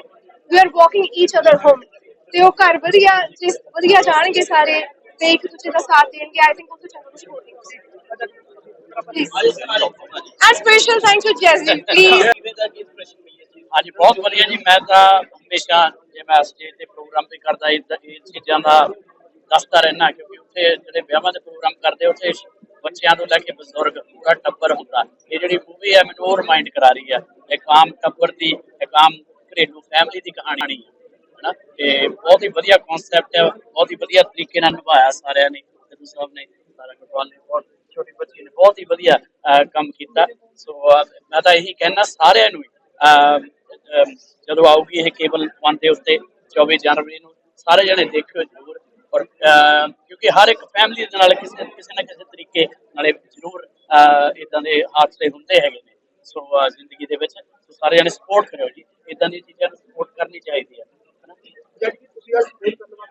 we are walking each other home ਤੇ ਉਹ ਘਰ ਵਧੀਆ, ਜਿਸ ਵਧੀਆ ਜਾਣਗੇ ਸਾਰੇ, ਤੇ ਇੱਕ ਦੂਜੇ ਦਾ ਸਾਥ ਦੇਣਗੇ ਆਈ ਥਿੰਕ ਉਹ ਤੋਂ ਚੰਗਾ ਕੁਝ ਹੋਰ ਨਹੀਂ ਹੋ ਸਕਦਾ। Please special thanks to Jasmine please ਕਿਵੇਂ ਬਹੁਤ ਵਧੀਆ ਜੀ। ਮੈਂ ਤਾਂ ਹਮੇਸ਼ਾ ਜੇ ਮੈਂ ਸਟੇਜ ਤੇ ਪ੍ਰੋਗਰਾਮ ਤੇ ਕਰਦਾ ਇਹ ਚੀਜ਼ਾਂ ਦਾ ਦੱਸਦਾ ਰਹਿਣਾ ਕਿਉਂਕਿ ਉੱਥੇ ਜਿਹੜੇ ਵਿਆਹਾਂ ਦੇ ਪ੍ਰੋਗਰਾਮ ਕਰਦੇ, ਉੱਥੇ ਬੱਚਿਆਂ ਤੋਂ ਲੈ ਕੇ ਬਜ਼ੁਰਗ ਪੂਰਾ ਟੱਬਰ ਹੁੰਦਾ। ਇਹ ਜਿਹੜੀ ਮੂਵੀ ਹੈ, ਮੈਨੂੰ ਉਹ ਰਿਮਾਈਂਡ ਕਰਾ ਰਹੀ ਹੈ। ਇੱਕ ਆਮ ਟੱਬਰ ਦੀ, ਇੱਕ ਆਮ ਘਰੇਲੂ ਫੈਮਿਲੀ ਦੀ ਕਹਾਣੀ ਹੈ, ਹਨਾ? ਤੇ ਬਹੁਤ ਹੀ ਵਧੀਆ ਕਨਸੈਪਟ ਹੈ, ਬਹੁਤ ਹੀ ਵਧੀਆ ਤਰੀਕੇ ਨਾਲ ਨਿਭਾਇਆ ਸਾਰਿਆਂ ਨੇ ਸਿੱਧੂ ਸਾਹਿਬ ਨੇ, ਸਾਰਾ ਕਟਵਾਲ ਨੇ, ਬਹੁਤ ਛੋਟੀ ਬੱਚੀ ਨੇ ਬਹੁਤ ਹੀ ਵਧੀਆ ਕੰਮ ਕੀਤਾ। ਸੋ ਮੈਂ ਤਾਂ ਇਹੀ ਕਹਿਣਾ ਸਾਰਿਆਂ ਨੂੰ ਜਦੋਂ ਆਊਗੀ ਇਹ ਕੇਬਲ 1 ਦੇ ਉੱਤੇ 24 ਜਨਵਰੀ ਨੂੰ ਸਾਰੇ ਜਣੇ ਦੇਖਿਓ ਜ਼ਰੂਰ। ਔਰ ਕਿਉਂਕਿ ਹਰ ਇੱਕ ਫੈਮਿਲੀ ਦੇ ਨਾਲ ਕਿਸੇ ਕਿਸੇ ਨਾ ਕਿਸੇ ਤਰੀਕੇ ਨਾਲੇ ਜ਼ਰੂਰ ਇਦਾਂ ਦੇ ਹਾਦਸੇ ਹੁੰਦੇ ਹੈਗੇ ਨੇ। ਸੋ ਜ਼ਿੰਦਗੀ ਦੇ ਵਿੱਚ ਸੋ ਸਾਰੇ ਜਣੇ ਸਪੋਰਟ ਕਰਿਓ ਜੀ। ਇਦਾਂ ਦੀਆਂ ਚੀਜ਼ਾਂ ਨੂੰ ਸਪੋਰਟ ਕਰਨੀ ਚਾਹੀਦੀ ਹੈ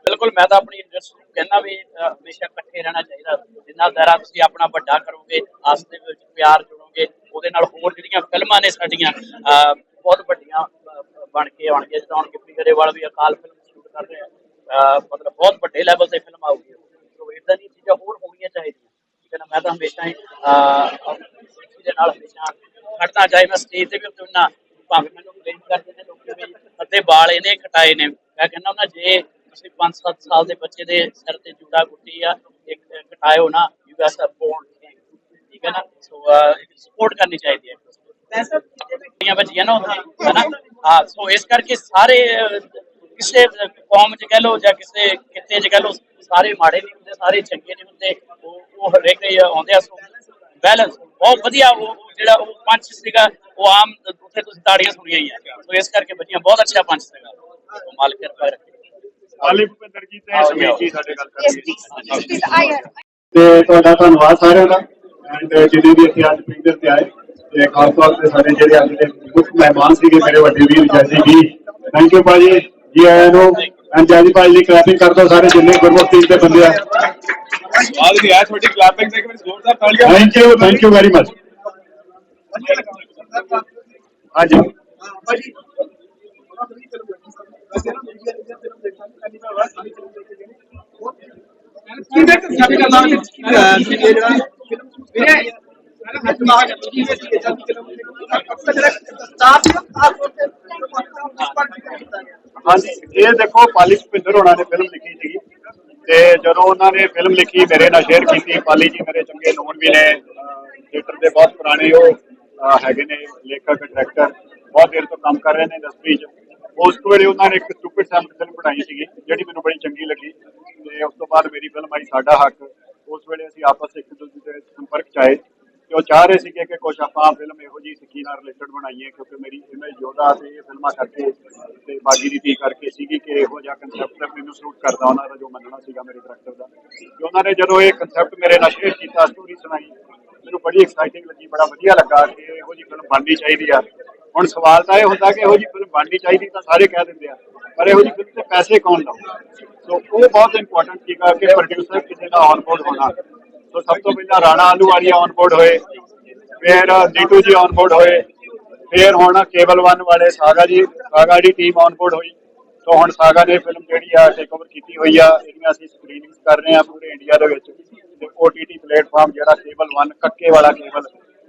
ਬਿਲਕੁਲ ਮੈਂ ਤਾਂ ਆਪਣੀ ਇੰਡਸਟਰੀ ਨੂੰ ਕਹਿੰਦਾ ਵੀ ਹਮੇਸ਼ਾ ਇਕੱਠੇ ਰਹਿਣਾ ਚਾਹੀਦਾ। ਜਿੰਨਾ ਦਾਇਰਾ ਤੁਸੀਂ ਆਪਣਾ ਵੱਡਾ ਕਰੋਗੇ ਆਪਸ ਦੇ ਵਿੱਚ ਪਿਆਰ ਜੋੜੋਗੇ ਉਹਦੇ ਨਾਲ ਹੋਰ ਜਿਹੜੀਆਂ ਫਿਲਮਾਂ ਨੇ ਸਾਡੀਆਂ ਬਹੁਤ ਵੱਡੀਆਂ ਬਣ ਕੇ ਆਉਣਗੀਆਂ ਜਿੱਦਾਂ ਹੁਣ ਗਿੱਪੀ ਗਰੇਵਾਲ ਵੀ ਅਕਾਲ ਫਿਲਮ ਸ਼ੂਟ ਕਰ ਰਹੇ ਆ ਮਤਲਬ ਬਹੁਤ ਵੱਡੇ ਲੈਵਲ ਤੇ ਫਿਲਮ ਆਊਗੀ ਸੋ ਇਦਾਂ ਦੀਆਂ ਚੀਜ਼ਾਂ ਹੋਰ ਹੋਣੀਆਂ ਚਾਹੀਦੀਆਂ। ਠੀਕ ਹੈ ਨਾ ਮੈਂ ਤਾਂ ਹਮੇਸ਼ਾ ਹੀ ਅਹ, ਦੇ ਨਾਲ ਹਮੇਸ਼ਾ ਖੜਨਾ ਚਾਹੇ ਮੈਂ ਸਟੇਜ ਤੇ ਵੀ ਹੁੰਨਾ ਭਾਵੇਂ ਮੈਨੂੰ ਬਲੇਮ ਕਰਦੇ ਨੇ ਲੋਕੀ ਵੀ ਅੱਧੇ ਵਾਲ ਇਹਨੇ ਕਟਾਏ ਨੇ। ਮੈਂ ਕਹਿੰਦਾ ਹੁੰਦਾ ਜੇ ਤੁਸੀਂ 5-7 ਸਾਲ ਦੇ ਬੱਚੇ ਦੇ ਸਿਰ ਤੇ ਜੂੜਾ ਗੁੱਟੀ ਆ ਇੱਕ ਕਟਾਇਓ ਨਾ ਯੂ ਗੈਸ ਅ ਬੋਰਨ ਠੀਕ ਹੈ ਨਾ ਸੋ ਸਪੋਰਟ ਕਰਨੀ ਚਾਹੀਦੀ ਹੈ ਪੈਸਾ ਕੁੜੀਆਂ ਬੱਚੀਆਂ ਨਾ ਉੱਥੇ ਹਨਾ ਹਾਂ ਸੋ ਇਸ ਕਰਕੇ ਸਾਰੇ ਅਹ, ਕਿਸੇ ਕੌਮ ਚ ਕਹਿ ਲਓ ਜਾਂ ਕਿਸੇ ਕਿੱਤੇ ਚ ਕਹਿ ਲਓ ਸਾਰੇ ਮਾੜੇ ਨਹੀਂ ਹੁੰਦੇ ਸਾਰੇ ਚੰਗੇ ਨਹੀਂ ਹੁੰਦੇ ਉਹ ਉਹ ਹਰੇਕ ਹੀ ਆਉਂਦੇ ਆ ਸੋ ਬੈਲੈਂਸ ਬਹੁਤ ਵਧੀਆ ਉਹ ਉਹ ਜਿਹੜਾ ਉਹ ਪੰਚ ਸੀਗਾ ਉਹ ਆਮ ਉੱਥੇ ਤੁਸੀਂ ਤਾੜੀਆਂ ਸੁਣੀਆਂ ਹੀ ਆ ਸੋ ਇਸ ਕਰਕੇ ਬੱਚੀਆਂ ਬਹੁਤ ਅੱਛਾ ਪੰਚ ਸੀਗਾ ਸੋ ਮਾਲਕ ਕਿਰਪਾ ਰੱਖੇ ਆਲੀ ਭੁਪਿੰਦਰ ਜੀ ਤੇ ਸਮੀਰ ਜੀ ਸਾਡੇ ਗੱਲ ਯੈਸ ਕਰਨਗੇ ਪਲੀਜ਼ ਪਲੀਜ਼ ਆਈ ਤੇ ਤੁਹਾਡਾ ਧੰਨਵਾਦ ਸਾਰਿਆਂ ਦਾ। ਐਂਡ ਜਿਹਨੇ ਵੀ ਇੱਥੇ ਅੱਜ ਪ੍ਰੀਮੀਅਰ ਤੇ ਆਏ ਤੇ ਖਾਸ ਤੌਰ ਤੇ ਸਾਡੇ ਜਿਹੜੇ ਅੱਜ ਦੇ ਮੁੱਖ ਮਹਿਮਾਨ ਸੀਗੇ ਮੇਰੇ ਵੱਡੇ ਵੀਰ ਜੈਸੀ ਜੀ ਥੈਂਕ ਯੂ ਭਾਜੀ ਜੀ ਆਇਆਂ ਨੂੰ। ਐਂਡ ਜੈਸੀ ਭਾਜੀ ਦੀ ਕਲੈਪਿੰਗ ਕਰ ਦਿਓ ਸਾਰੇ ਜਿੰਨੇ ਗੁਰਮੁਖ ਟੀਮ ਦੇ ਬੰਦੇ ਆ। ਸਵਾਲ ਨਹੀਂ ਆਇਆ ਤੁਹਾਡੀ ਕਲੈਪਿੰਗ ਦੇਖ ਕੇ ਜ਼ੋਰਦਾਰ ਤਾਲੀਆਂ thank you thank you very much ਹਾਂਜੀ ਭਾਜੀ ਉਹਨਾਂ ਦੀ ਫਿਲਮ ਦੇਖੀ ਸਰ ਵੈਸੇ ਨਾ ਮੀਡੀਆ ਦੀ ਫਿਲਮ ਦੇਖਾਂ ਕੰਨੀ ਮੈਂ ਵਾਰ ਸਾਰੀ ਫਿਲਮ ਦੇਖ ਕੇ ਸਾਡੇ ਦਾ ਨਾਮ ਸੀ ਜਿਹੜਾ ਵੀਰੇ ਮੈਂ ਹੱਥ ਮਾਰ ਕੇ ਕੀ ਹੈ ਸੀ ਅਕਸਰ ਜਿਹੜਾ ਸਟਾਰ ਖਾਸ ਤੌਰ ਤੇ ਹਾਂਜੀ, ਇਹ ਦੇਖੋ ਪਾਲੀ ਭੁਪਿੰਦਰ ਹੋਣਾ ਨੇ ਫਿਲਮ ਲਿਖੀ ਸੀਗੀ ਤੇ ਜਦੋਂ ਉਹਨਾਂ ਨੇ ਫਿਲਮ ਲਿਖੀ, ਮੇਰੇ ਨਾਲ ਸ਼ੇਅਰ ਕੀਤੀ, ਪਾਲੀ ਜੀ ਮੇਰੇ ਚੰਗੇ ਨੋਨ ਵੀ ਨੇ ਥੀਏਟਰ ਦੇ ਬਹੁਤ ਪੁਰਾਣੇ ਉਹ ਹੈਗੇ ਨੇ ਲੇਖਕ ਡਾਇਰੈਕਟਰ ਬਹੁਤ ਦੇਰ ਤੋਂ ਕੰਮ ਕਰ ਰਹੇ ਨੇ ਇੰਡਸਟਰੀ 'ਚ। ਉਸ ਵੇਲੇ ਉਹਨਾਂ ਨੇ ਇੱਕ ਸਟੂਪਿਡ ਸੈਮ ਫਿਲਮ ਬਣਾਈ ਸੀਗੀ, ਜਿਹੜੀ ਮੈਨੂੰ ਬੜੀ ਚੰਗੀ ਲੱਗੀ। ਤੇ ਉਸ ਤੋਂ ਬਾਅਦ ਮੇਰੀ ਫਿਲਮ ਆਈ ਸਾਡਾ ਹੱਕ। ਉਸ ਵੇਲੇ ਅਸੀਂ ਆਪਸ ਇੱਕ ਦੂਜੇ ਦੇ ਸੰਪਰਕ 'ਚ ਆਏ। ਤੇ ਉਹ ਚਾਹ ਰਹੇ ਸੀਗੇ ਕਿ ਕੁਝ ਆਪਾਂ ਫਿਲਮ ਇਹੋ ਜੀ ਸਿੱਖੀ ਨਾਲ ਰਿਲੇਟਡ ਬਣਾਈਏ, ਕਿਉਂਕਿ ਮੇਰੀ ਇਮੇਜ ਯੋਧਾ ਤੇ ਇਹ ਫਿਲਮਾਂ ਕਰਕੇ ਤੇ ਬਾਗੀ ਦੀ ਤੀ ਕਰਕੇ ਸੀਗੀ ਕਿ ਇਹੋ ਜਿਹਾ ਕਨਸੈਪਟ ਮੈਨੂੰ ਸੂਟ ਕਰਦਾ ਉਹਨਾਂ ਦਾ, ਜੋ ਮੰਨਣਾ ਸੀਗਾ ਮੇਰੇ ਡਾਇਰੈਕਟਰ ਦਾ। ਤੇ ਉਹਨਾਂ ਨੇ ਜਦੋਂ ਇਹ ਕਨਸੈਪਟ ਮੇਰੇ ਨਾਲ ਸ਼ੇਅਰ ਕੀਤਾ ਸਟੋਰੀ ਸੁਣਾਈ, ਮੈਨੂੰ ਬੜੀ ਐਕਸਾਈਟਿੰਗ ਲੱਗੀ, ਬੜਾ ਵਧੀਆ ਲੱਗਾ ਕਿ ਇਹੋ ਜੀ ਫਿਲਮ ਬਣਨੀ ਚਾਹੀਦੀ ਆ। ਹੁਣ ਸਵਾਲ ਤਾਂ ਇਹ ਹੁੰਦਾ ਕਿ ਇਹੋ ਜੀ ਫਿਲਮ ਬਣਨੀ ਚਾਹੀਦੀ ਤਾਂ ਸਾਰੇ ਕਹਿ ਦਿੰਦੇ ਆ। ਪਰ ਇਹੋ ਜੀ ਫਿਲਮ ਤੇ ਪੈਸੇ ਕੌਣ ਲਾਊ? ਸੋ ਉਹ ਬਹੁਤ ਇੰਪੋਰਟੈਂਟ ਸੀਗਾ ਕਿ ਪ੍ਰੋਡਿਊਸਰ ਕਿਸੇ ਦਾ ਔਨ ਬੋਰਡ ਹੋਣਾ। ਸੋ ਸਭ ਤੋਂ ਪਹਿਲਾਂ ਰਾਣਾ ਆਲੂਵਾਲੀਆ ਔਨ ਬੋਰਡ ਹੋਏ, ਫਿਰ ਨੀਟੂ ਜੀ ਔਨ ਬੋਰਡ ਹੋਏ, ਫਿਰ ਹੁਣ ਕੇਬਲ ਵਨ ਵਾਲੇ ਸਾਗਾ ਜੀ, ਸਾਗਾ ਦੀ ਟੀਮ ਔਨ ਬੋਰਡ ਹੋਈ। ਸੋ ਹੁਣ ਸਾਗਾ ਨੇ ਫਿਲਮ ਜਿਹੜੀ ਆ ਟੇਕ ਓਵਰ ਕੀਤੀ ਹੋਈ ਆ, ਇਹਦੀਆਂ ਅਸੀਂ ਸਕਰੀਨਿੰਗ ਕਰ ਰਹੇ ਆ ਪੂਰੇ ਇੰਡੀਆ ਦੇ ਵਿੱਚ। ਤੇ OTT ਪਲੇਟਫਾਰਮ ਜਿਹੜਾ ਕੇਬਲ ਵਨ, ਕੱਕੇ ਵਾਲਾ ਕੇਬਲ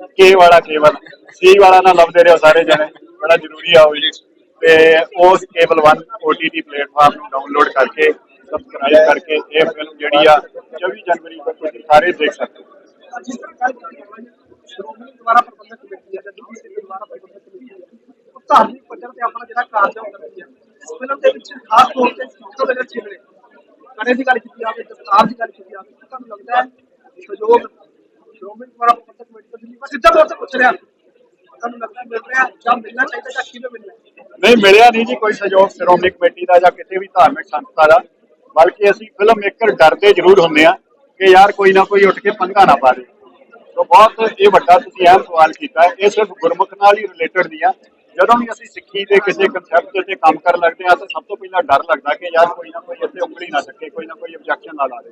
ਕੇ ਵਾਲਾ ਕੇਬਲ। ਸੀ ਵਾਲਾ ਨਾ ਲੱਭਦੇ ਰਹੋ ਸਾਰੇ ਜਣੇ। ਬੜਾ ਜ਼ਰੂਰੀ ਆ ਉਹ ਜੀ ਤੇ ਉਸ ਕੇਬਲ ਵਨ OTT ਪਲੇਟਫਾਰਮ ਨੂੰ ਡਾਊਨਲੋਡ ਕਰਕੇ ਸਬਸਕ੍ਰਾਈਬ ਕਰਕੇ, ਇਹ ਫਿਲਮ ਜਿਹੜੀ ਆ 24 ਜਨਵਰੀ ਨੂੰ ਤੁਸੀਂ ਸਾਰੇ ਦੇਖ ਸਕਦੇ ਹੋ। ਜਿਸ ਤਰ੍ਹਾਂ ਗੱਲ ਕੀਤੀ ਹੈ ਸ਼੍ਰੋਮਣੀ ਦੁਆਰਾ ਪ੍ਰਬੰਧਕ ਕਮੇਟੀ ਹੈ ਜਾਂ ਡੀਸੀ ਦੇ ਦੁਆਰਾ ਪ੍ਰਬੰਧਕ ਕਮੇਟੀ ਹੈ ਉਹ ਧਾਰਮਿਕ ਪੱਧਰ ਤੇ ਆਪਣਾ ਜਿਹੜਾ ਕਾਰਜ ਹੈ ਉਹ ਕਰਦੀ ਹੈ ਇਸ ਫਿਲਮ ਦੇ ਵਿੱਚ ਖਾਸ ਤੌਰ ਤੇ ਸੋਸ਼ਲ ਦੇ ਛਿਵੜੇ ਕੜੇ ਦੀ ਗੱਲ ਕੀਤੀ ਜਾਵੇ ਦਸਤਾਰ ਦੀ ਗੱਲ ਕੀਤੀ ਜਾਵੇ ਤਾਂ ਤੁਹਾਨੂੰ ਲੱਗਦਾ ਹੈ ਸਹਿਯੋਗ ਸ਼੍ਰੋਮਣੀ ਦੁਆਰਾ ਪ੍ਰਬੰਧਕ ਕਮੇਟੀ ਤੋਂ ਮੈਂ ਸਿੱਧਾ ਤੌਰ ਤੇ ਪੁੱਛ ਰਿਹਾ। ਤੁਹਾਨੂੰ ਲੱਗਦਾ ਮਿਲ ਰਿਹਾ ਜਾਂ ਮਿਲਣਾ ਚਾਹੀਦਾ ਜਾਂ ਕਿਵੇਂ ਮਿਲਣਾ ਨਹੀਂ, ਮਿਲਿਆ ਨਹੀਂ ਜੀ ਕੋਈ ਸਹਿਯੋਗ ਸ਼੍ਰੋਮਣੀ ਕਮੇਟੀ ਦਾ ਜਾਂ ਕਿਸੇ ਵੀ ਧਾਰਮਿਕ ਸੰਸਥਾ ਦਾ। ਬਲਕਿ ਅਸੀਂ ਫਿਲਮ ਮੇਕਰ ਡਰਦੇ ਜ਼ਰੂਰ ਹੁੰਦੇ ਆ ਕਿ ਯਾਰ ਕੋਈ ਨਾ ਕੋਈ ਉੱਠ ਕੇ ਪੰਗਾ ਨਾ ਪਾ ਦੇ ਸੋ ਬਹੁਤ ਇਹ ਵੱਡਾ ਤੁਸੀਂ ਅਹਿਮ ਸਵਾਲ ਕੀਤਾ ਇਹ ਸਿਰਫ ਗੁਰਮੁਖ ਨਾਲ ਹੀ ਰਿਲੇਟਡ ਨਹੀਂ ਆ। ਜਦੋਂ ਵੀ ਅਸੀਂ ਸਿੱਖੀ ਦੇ ਕਿਸੇ ਕਨਸੈਪਟ ਤੇ ਕੰਮ ਕਰਨ ਲੱਗਦੇ ਆ ਤਾਂ ਸਭ ਤੋਂ ਪਹਿਲਾਂ ਡਰ ਲੱਗਦਾ ਕਿ ਯਾਰ ਕੋਈ ਨਾ ਕੋਈ ਇੱਥੇ ਉਂਗਲੀ ਨਾ ਸਕੇ ਕੋਈ ਨਾ ਕੋਈ ਆਬਜੈਕਸ਼ਨ ਨਾ ਲਾ ਦੇ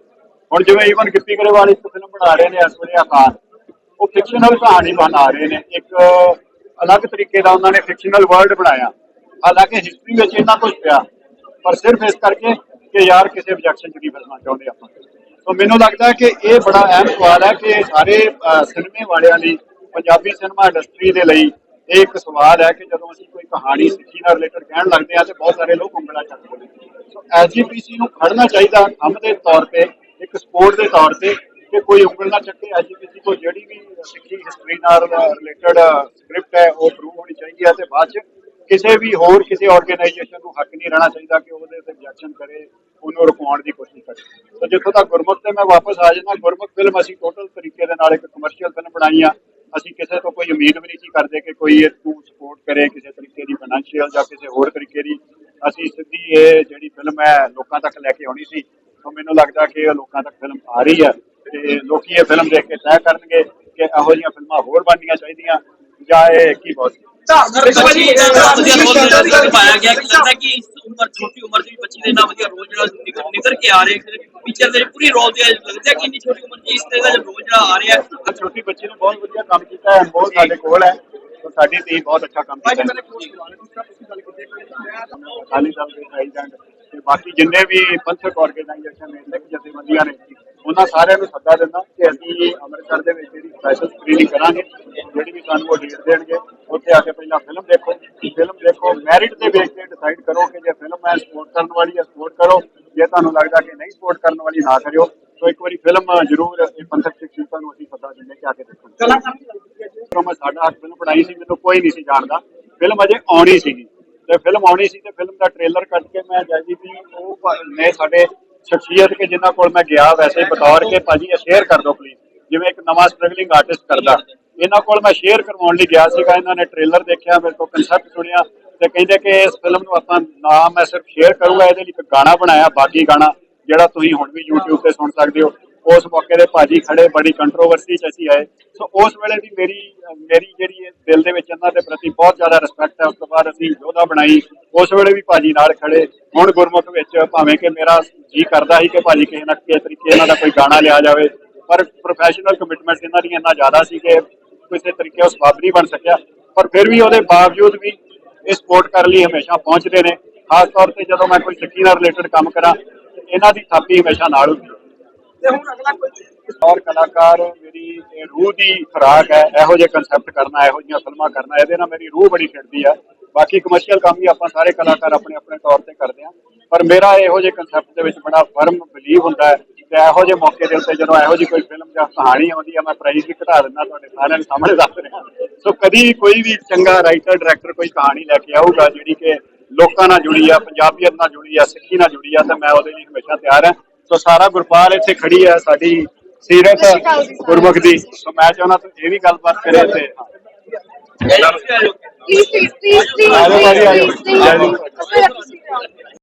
ਹੁਣ ਜਿਵੇਂ ਈਵਨ ਗਿੱਪੀ ਗਰੇਵਾਲ ਇੱਕ ਫਿਲਮ ਬਣਾ ਰਹੇ ਨੇ ਇਸ ਵੇਲੇ ਆਕਾਰ, ਉਹ ਫਿਕਸ਼ਨਲ ਕਹਾਣੀ ਬਣਾ ਰਹੇ ਨੇ। ਇੱਕ ਅਲੱਗ ਤਰੀਕੇ ਦਾ ਉਹਨਾਂ ਨੇ ਫਿਕਸ਼ਨਲ ਵਰਲਡ ਬਣਾਇਆ। ਹਾਲਾਂਕਿ ਹਿਸਟਰੀ ਵਿੱਚ ਇੰਨਾ ਕੁਝ ਪਿਆ, ਪਰ ਸਿਰਫ ਇਸ ਕਰਕੇ ਕਿ ਯਾਰ ਕਿਸੇ ਆਬਜੈਕਸ਼ਨ ਚ ਨਹੀਂ ਫਸਣਾ ਚਾਹੁੰਦੇ ਆਪਾਂ। ਸੋ ਮੈਨੂੰ ਲੱਗਦਾ ਕਿ ਇਹ ਬੜਾ ਅਹਿਮ ਸਵਾਲ ਹੈ ਕਿ ਸਾਰੇ ਸਿਨੇਮੇ ਵਾਲਿਆਂ ਲਈ, ਪੰਜਾਬੀ ਸਿਨੇਮਾ ਇੰਡਸਟਰੀ ਦੇ ਲਈ ਇਹ ਇੱਕ ਸਵਾਲ ਹੈ ਕਿ ਜਦੋਂ ਅਸੀਂ ਕੋਈ ਕਹਾਣੀ ਸਿੱਖੀ ਨਾਲ ਰਿਲੇਟਡ ਕਹਿਣ ਲੱਗਦੇ ਆ ਤੇ ਬਹੁਤ ਸਾਰੇ ਲੋਕ ਉਂਗਲਾਂ ਚੱਕਦੇ ਨੇ। ਸੋ ਐਸਜੀਪੀਸੀ ਨੂੰ ਖੜਨਾ ਚਾਹੀਦਾ ਕੰਮ ਦੇ ਤੌਰ ਤੇ ਇੱਕ ਸਪੋਰਟ ਦੇ ਤੌਰ ਤੇ ਕਿ ਕੋਈ ਉਂਗਲ ਨਾ ਚੱਕੇ ਐਜੀਪੀਸੀ ਕੋ ਜਿਹੜੀ ਵੀ ਸਿੱਖੀ ਹਿਸਟਰੀ ਨਾਲ ਰਿਲੇਟਡ ਸਕ੍ਰਿਪਟ ਹੈ, ਉਹ ਅਪਰੂਵ ਹੋਣੀ ਚਾਹੀਦੀ ਹੈ ਤੇ ਬਾਅਦ ਚ ਕਿਸੇ ਵੀ ਹੋਰ ਕਿਸੇ ਆਰਗੇਨਾਈਜੇਸ਼ਨ ਨੂੰ ਹੱਕ ਨਹੀਂ ਰਹਿਣਾ ਚਾਹੀਦਾ ਕਿ ਉਹਦੇ ਤੇ objection ਕਰੇ, ਉਹਨੂੰ ਰੁਕਵਾਉਣ ਦੀ ਕੋਸ਼ਿਸ਼ ਕਰੇ। ਤਾਂ ਜਿੱਥੋਂ ਤੱਕ ਗੁਰਮੁਖ ਤੇ ਮੈਂ ਵਾਪਸ ਆ ਜਾਣਾ ਗੁਰਮੁਖ ਫਿਲਮ ਅਸੀਂ ਟੋਟਲ ਤਰੀਕੇ ਦੇ ਨਾਲ ਇੱਕ ਕਮਰਸ਼ੀਅਲ ਫਿਲਮ ਬਣਾਈ ਆ। ਅਸੀਂ ਕਿਸੇ ਤੋਂ ਕੋਈ ਉਮੀਦ ਵੀ ਨਹੀਂ ਸੀ ਕਰਦੇ ਕਿ ਕੋਈ ਇਹ ਨੂੰ ਸਪੋਰਟ ਕਰੇ ਕਿਸੇ ਤਰੀਕੇ ਦੀ ਫਾਈਨੈਂਸ਼ੀਅਲ ਜਾਂ ਕਿਸੇ ਹੋਰ ਤਰੀਕੇ ਦੀ। ਅਸੀਂ ਸਿੱਧੀ ਇਹ ਜਿਹੜੀ ਫਿਲਮ ਹੈ ਲੋਕਾਂ ਤੱਕ ਲੈ ਕੇ ਆਉਣੀ ਸੀ। ਤਾਂ ਮੈਨੂੰ ਲੱਗਦਾ ਕਿ ਇਹ ਲੋਕਾਂ ਤੱਕ ਫਿਲਮ ਆ ਰਹੀ ਹੈ ਤੇ ਲੋਕੀ ਇਹ ਫਿਲਮ ਦੇਖ ਕੇ ਤੈਅ ਕਰਨਗੇ ਕਿ ਇਹੋ ਜਿਹੀਆਂ ਫਿਲਮਾਂ ਹੋਰ ਬਣਨੀਆਂ ਚਾਹੀਦੀਆਂ ਜਾਂ ਇਹ ਕੀ ਬਹੁਤ ਨਿਭਾਇਆ ਗਿਆ ਕਿ ਲੱਗਦਾ ਕਿ ਇਸ ਉਮਰ ਛੋਟੀ ਉਮਰ ਵੀ ਬੱਚੀ ਦੇ ਇੰਨਾ ਵਧੀਆ ਰੋਲ ਜਿਹੜਾ ਨਿਕਲ ਕੇ ਆ ਰਿਹਾ ਹੈ ਪਿਕਚਰ ਦੇ ਪੂਰੀ ਰੋਲ ਤੇ ਲੱਗਦਾ ਕਿ ਇੰਨੀ ਛੋਟੀ ਉਮਰ 'ਚ ਇਸ ਤਰ੍ਹਾਂ ਦਾ ਰੋਲ ਜਿਹੜਾ ਆ ਰਿਹਾ ਛੋਟੀ ਬੱਚੀ ਨੇ ਬਹੁਤ ਵਧੀਆ ਕੰਮ ਕੀਤਾ ਹੈ ਬਹੁਤ ਸਾਡੇ ਕੋਲ ਹੈ ਸਾਡੀ ਟੀਮ ਬਹੁਤ ਅੱਛਾ ਕੰਮ ਕੀਤਾ ਹੈ। ਜਿਸ ਤਰ੍ਹਾਂ ਤੁਸੀਂ ਗੱਲ ਕੀਤੀ ਹੈ ਕਿ ਮੈਂ ਤਾਂ ਅਕਾਲੀ ਦਲ ਦੇ ਪ੍ਰੈਜ਼ੀਡੈਂਟ ਤੇ ਬਾਕੀ ਜਿੰਨੇ ਵੀ ਪੰਥਕ ਆਰਗੇਨਾਈਜੇਸ਼ਨ ਨੇ ਲਿਖ ਜਥੇਬੰਦੀਆਂ ਨੇ ਉਹਨਾਂ ਸਾਰਿਆਂ ਨੂੰ ਸੱਦਾ ਦਿੰਦਾ ਕਿ ਅਸੀਂ ਅੰਮ੍ਰਿਤਸਰ ਦੇ ਵਿੱਚ ਜਿਹੜੀ ਸਪੈਸ਼ਲ ਸਕਰੀਨਿੰਗ ਕਰਾਂਗੇ ਜਿਹੜੀ ਵੀ ਉਹ ਡੇਟ ਦੇਣਗੇ ਉੱਥੇ ਆ ਕੇ ਪਹਿਲਾਂ ਫਿਲਮ ਦੇਖੋ। ਫਿਲਮ ਦੇਖੋ ਮੈਰਿਟ ਦੇ ਬੇਸ ਤੇ ਡਿਸਾਈਡ ਕਰੋ ਕਿ ਜੇ ਫਿਲਮ ਹੈ ਸਪੋਰਟ ਕਰਨ ਵਾਲੀ ਹੈ ਸਪੋਰਟ ਕਰੋ। ਜੇ ਤੁਹਾਨੂੰ ਲੱਗਦਾ ਕਿ ਨਹੀਂ ਸਪੋਰਟ ਕਰਨ ਵਾਲੀ ਨਾ ਕਰਿਓ। ਸੋ ਇੱਕ ਵਾਰੀ ਫਿਲਮ ਜ਼ਰੂਰ ਇਹ ਪੰਥਕ ਸ਼ਖਸੀਅਤਾਂ ਨੂੰ ਅਸੀਂ ਸੱਦਾ ਦਿੰਦੇ ਕਿ ਆ ਕੇ ਦੇਖੋ। ਮੈਂ ਸਾਡਾ ਫਿਲਮ ਬਣਾਈ ਸੀ ਮੈਨੂੰ ਕੋਈ ਨਹੀਂ ਸੀ ਜਾਣਦਾ। ਫਿਲਮ ਅਜੇ ਆਉਣੀ ਸੀਗੀ। ਤੇ ਫਿਲਮ ਆਉਣੀ ਸੀ ਤੇ ਫਿਲਮ ਦਾ ਟ੍ਰੇਲਰ ਕੱਟ ਕੇ ਮੈਂ ਜੈਜੀ ਵੀ ਉਹ ਭ- ਨੇ ਸਾਡੇ ਸ਼ਖਸੀਅਤ ਕੇ ਜਿਨ੍ਹਾਂ ਕੋਲ ਮੈਂ ਗਿਆ ਵੈਸੇ ਬਤੌਰ ਕੇ ਭਾਜੀ ਇਹ ਸ਼ੇਅਰ ਕਰ ਦਿਓ ਪਲੀਜ਼ ਜਿਵੇਂ ਇੱਕ ਨਵਾਂ ਸਟਰਗਲਿੰਗ ਆਰਟਿਸਟ ਕਰਦਾ। ਇਹਨਾਂ ਕੋਲ ਮੈਂ ਸ਼ੇਅਰ ਕਰਵਾਉਣ ਲਈ ਗਿਆ ਸੀਗਾ, ਇਹਨਾਂ ਨੇ ਟ੍ਰੇਲਰ ਦੇਖਿਆ, ਮੇਰੇ ਕੋਲ ਕਨਸੈਪਟ ਸੁਣਿਆ ਤੇ ਕਹਿੰਦੇ ਕਿ ਇਸ ਫਿਲਮ ਨੂੰ ਆਪਾਂ ਨਾਮ ਮੈਂ ਸਿਰਫ ਸ਼ੇਅਰ ਕਰੂੰਗਾ, ਇਹਦੇ ਲਈ ਇੱਕ ਗਾਣਾ ਬਣਾਇਆ ਬਾਕੀ ਗਾਣਾ, ਜਿਹੜਾ ਤੁਸੀਂ ਹੁਣ ਵੀ YouTube ਤੇ ਸੁਣ ਸਕਦੇ ਹੋ। ਉਸ ਮੌਕੇ ਦੇ ਭਾਜੀ ਖੜੇ, ਬੜੀ ਕੰਟਰੋਵਰਸੀ ਚ ਅਸੀਂ ਆਏ। ਸੋ ਉਸ ਵੇਲੇ ਵੀ ਮੇਰੀ ਮੇਰੀ ਜਿਹੜੀ ਇਹ ਦਿਲ ਦੇ ਵਿੱਚ ਇਹਨਾਂ ਦੇ ਪ੍ਰਤੀ ਬਹੁਤ ਜ਼ਿਆਦਾ ਰਿਸਪੈਕਟ ਹੈ। ਉਸ ਤੋਂ ਬਾਅਦ ਅਸੀਂ ਯੋਧਾ ਬਣਾਈ। ਉਸ ਵੇਲੇ ਵੀ ਭਾਜੀ ਨਾਲ ਖੜੇ। ਹੁਣ ਗੁਰਮੁਖ ਵਿੱਚ ਭਾਵੇਂ ਕਿ ਮੇਰਾ ਜੀ ਕਰਦਾ ਸੀ ਕਿ ਭਾਜੀ ਕਿਸੇ ਨਾ ਕਿਸੇ ਤਰੀਕੇ ਇਹਨਾਂ ਦਾ ਕੋਈ ਗਾਣਾ ਲਿਆ ਜਾਵੇ, ਪਰ ਪ੍ਰੋਫੈਸ਼ਨਲ ਕਮਿਟਮੈਂਟ ਇਹਨਾਂ ਦੀ ਇੰਨਾ ਜ਼ਿਆਦਾ ਸੀ ਕਿ ਕਿਸੇ ਤਰੀਕੇ ਉਸ ਸਬਬ ਨਹੀਂ ਬਣ ਸਕਿਆ। ਪਰ ਫਿਰ ਵੀ ਉਹਦੇ ਬਾਵਜੂਦ ਵੀ ਇਹ ਸਪੋਰਟ ਕਰਨ ਲਈ ਹਮੇਸ਼ਾ ਪਹੁੰਚਦੇ ਨੇ। ਖਾਸ ਤੌਰ ਤੇ ਜਦੋਂ ਮੈਂ ਕੋਈ ਸਿੱਖੀ ਨਾਲ ਰਿਲੇਟਡ ਕੰਮ ਕਰਾਂ, ਇਹਨਾਂ ਦੀ ਥਾਪੀ ਹਮੇਸ਼ਾ ਨਾਲ ਹੁੰਦੀ ਹੈ। ਤੇ ਹੁਣ ਅਗਲਾ ਕੋਈ ਔਰ ਕਲਾਕਾਰ ਮੇਰੀ ਰੂਹ ਦੀ ਖੁਰਾਕ ਹੈ, ਇਹੋ ਜਿਹੇ ਕਨਸੈਪਟ ਕਰਨਾ, ਇਹੋ ਜਿਹੀਆਂ ਫਿਲਮਾਂ ਕਰਨਾ, ਇਹਦੇ ਨਾਲ ਮੇਰੀ ਰੂਹ ਬੜੀ ਖਿੜਦੀ ਆ। ਬਾਕੀ ਕਮਰਸ਼ੀਅਲ ਕੰਮ ਵੀ ਆਪਾਂ ਸਾਰੇ ਕਲਾਕਾਰ ਆਪਣੇ ਆਪਣੇ ਤੌਰ ਤੇ ਕਰਦੇ ਆ। ਪਰ ਮੇਰਾ ਇਹੋ ਜਿਹੇ ਕਨਸੈਪਟ ਦੇ ਵਿੱਚ ਬੜਾ ਫਰਮ ਬਿਲੀਵ ਹੁੰਦਾ ਹੈ ਤੇ ਇਹੋ ਜਿਹੇ ਮੌਕੇ ਦੇ ਉੱਤੇ ਜਦੋਂ ਇਹੋ ਜਿਹੀ ਕੋਈ ਫਿਲਮ ਜਾਂ ਕਹਾਣੀ ਆਉਂਦੀ ਆ, ਮੈਂ ਪ੍ਰਾਈਜ਼ ਵੀ ਘਟਾ ਦਿੰਦਾ ਤੁਹਾਡੇ ਸਾਰਿਆਂ ਦੇ ਸਾਹਮਣੇ ਦੱਸ ਰਿਹਾ। ਸੋ ਕਦੀ ਕੋਈ ਵੀ ਚੰਗਾ ਰਾਈਟਰ ਡਾਇਰੈਕਟਰ ਕੋਈ ਕਹਾਣੀ ਲੈ ਕੇ ਆਊਗਾ ਜਿਹੜੀ ਕਿ ਲੋਕਾਂ ਨਾਲ ਜੁੜੀ ਆ ਪੰਜਾਬੀਅਤ ਨਾਲ ਜੁੜੀ ਆ, ਸਿੱਖੀ ਨਾਲ ਜੁੜੀ ਆ, ਤਾਂ ਮੈਂ ਉਹਦੇ ਲਈ ਹਮੇਸ਼ਾ ਤਿਆਰ ਹਾਂ ਸੋ ਸਾਰਾ ਗੁਰਪਾਲ ਇੱਥੇ ਖੜੀ ਹੈ ਸਾਡੀ ਸੀਰਤ ਗੁਰਮੁਖ ਦੀ ਸੋ ਮੈਂ ਚਾਹੁੰਦਾ ਤੁਸੀਂ ਇਹ ਵੀ ਗੱਲਬਾਤ ਕਰੇ ਤੇ ਪਲੀਜ਼ ਪਲੀਜ਼ ਪਲੀਜ਼ ਆ ਜਾਓ ਭਾਜੀ, ਆ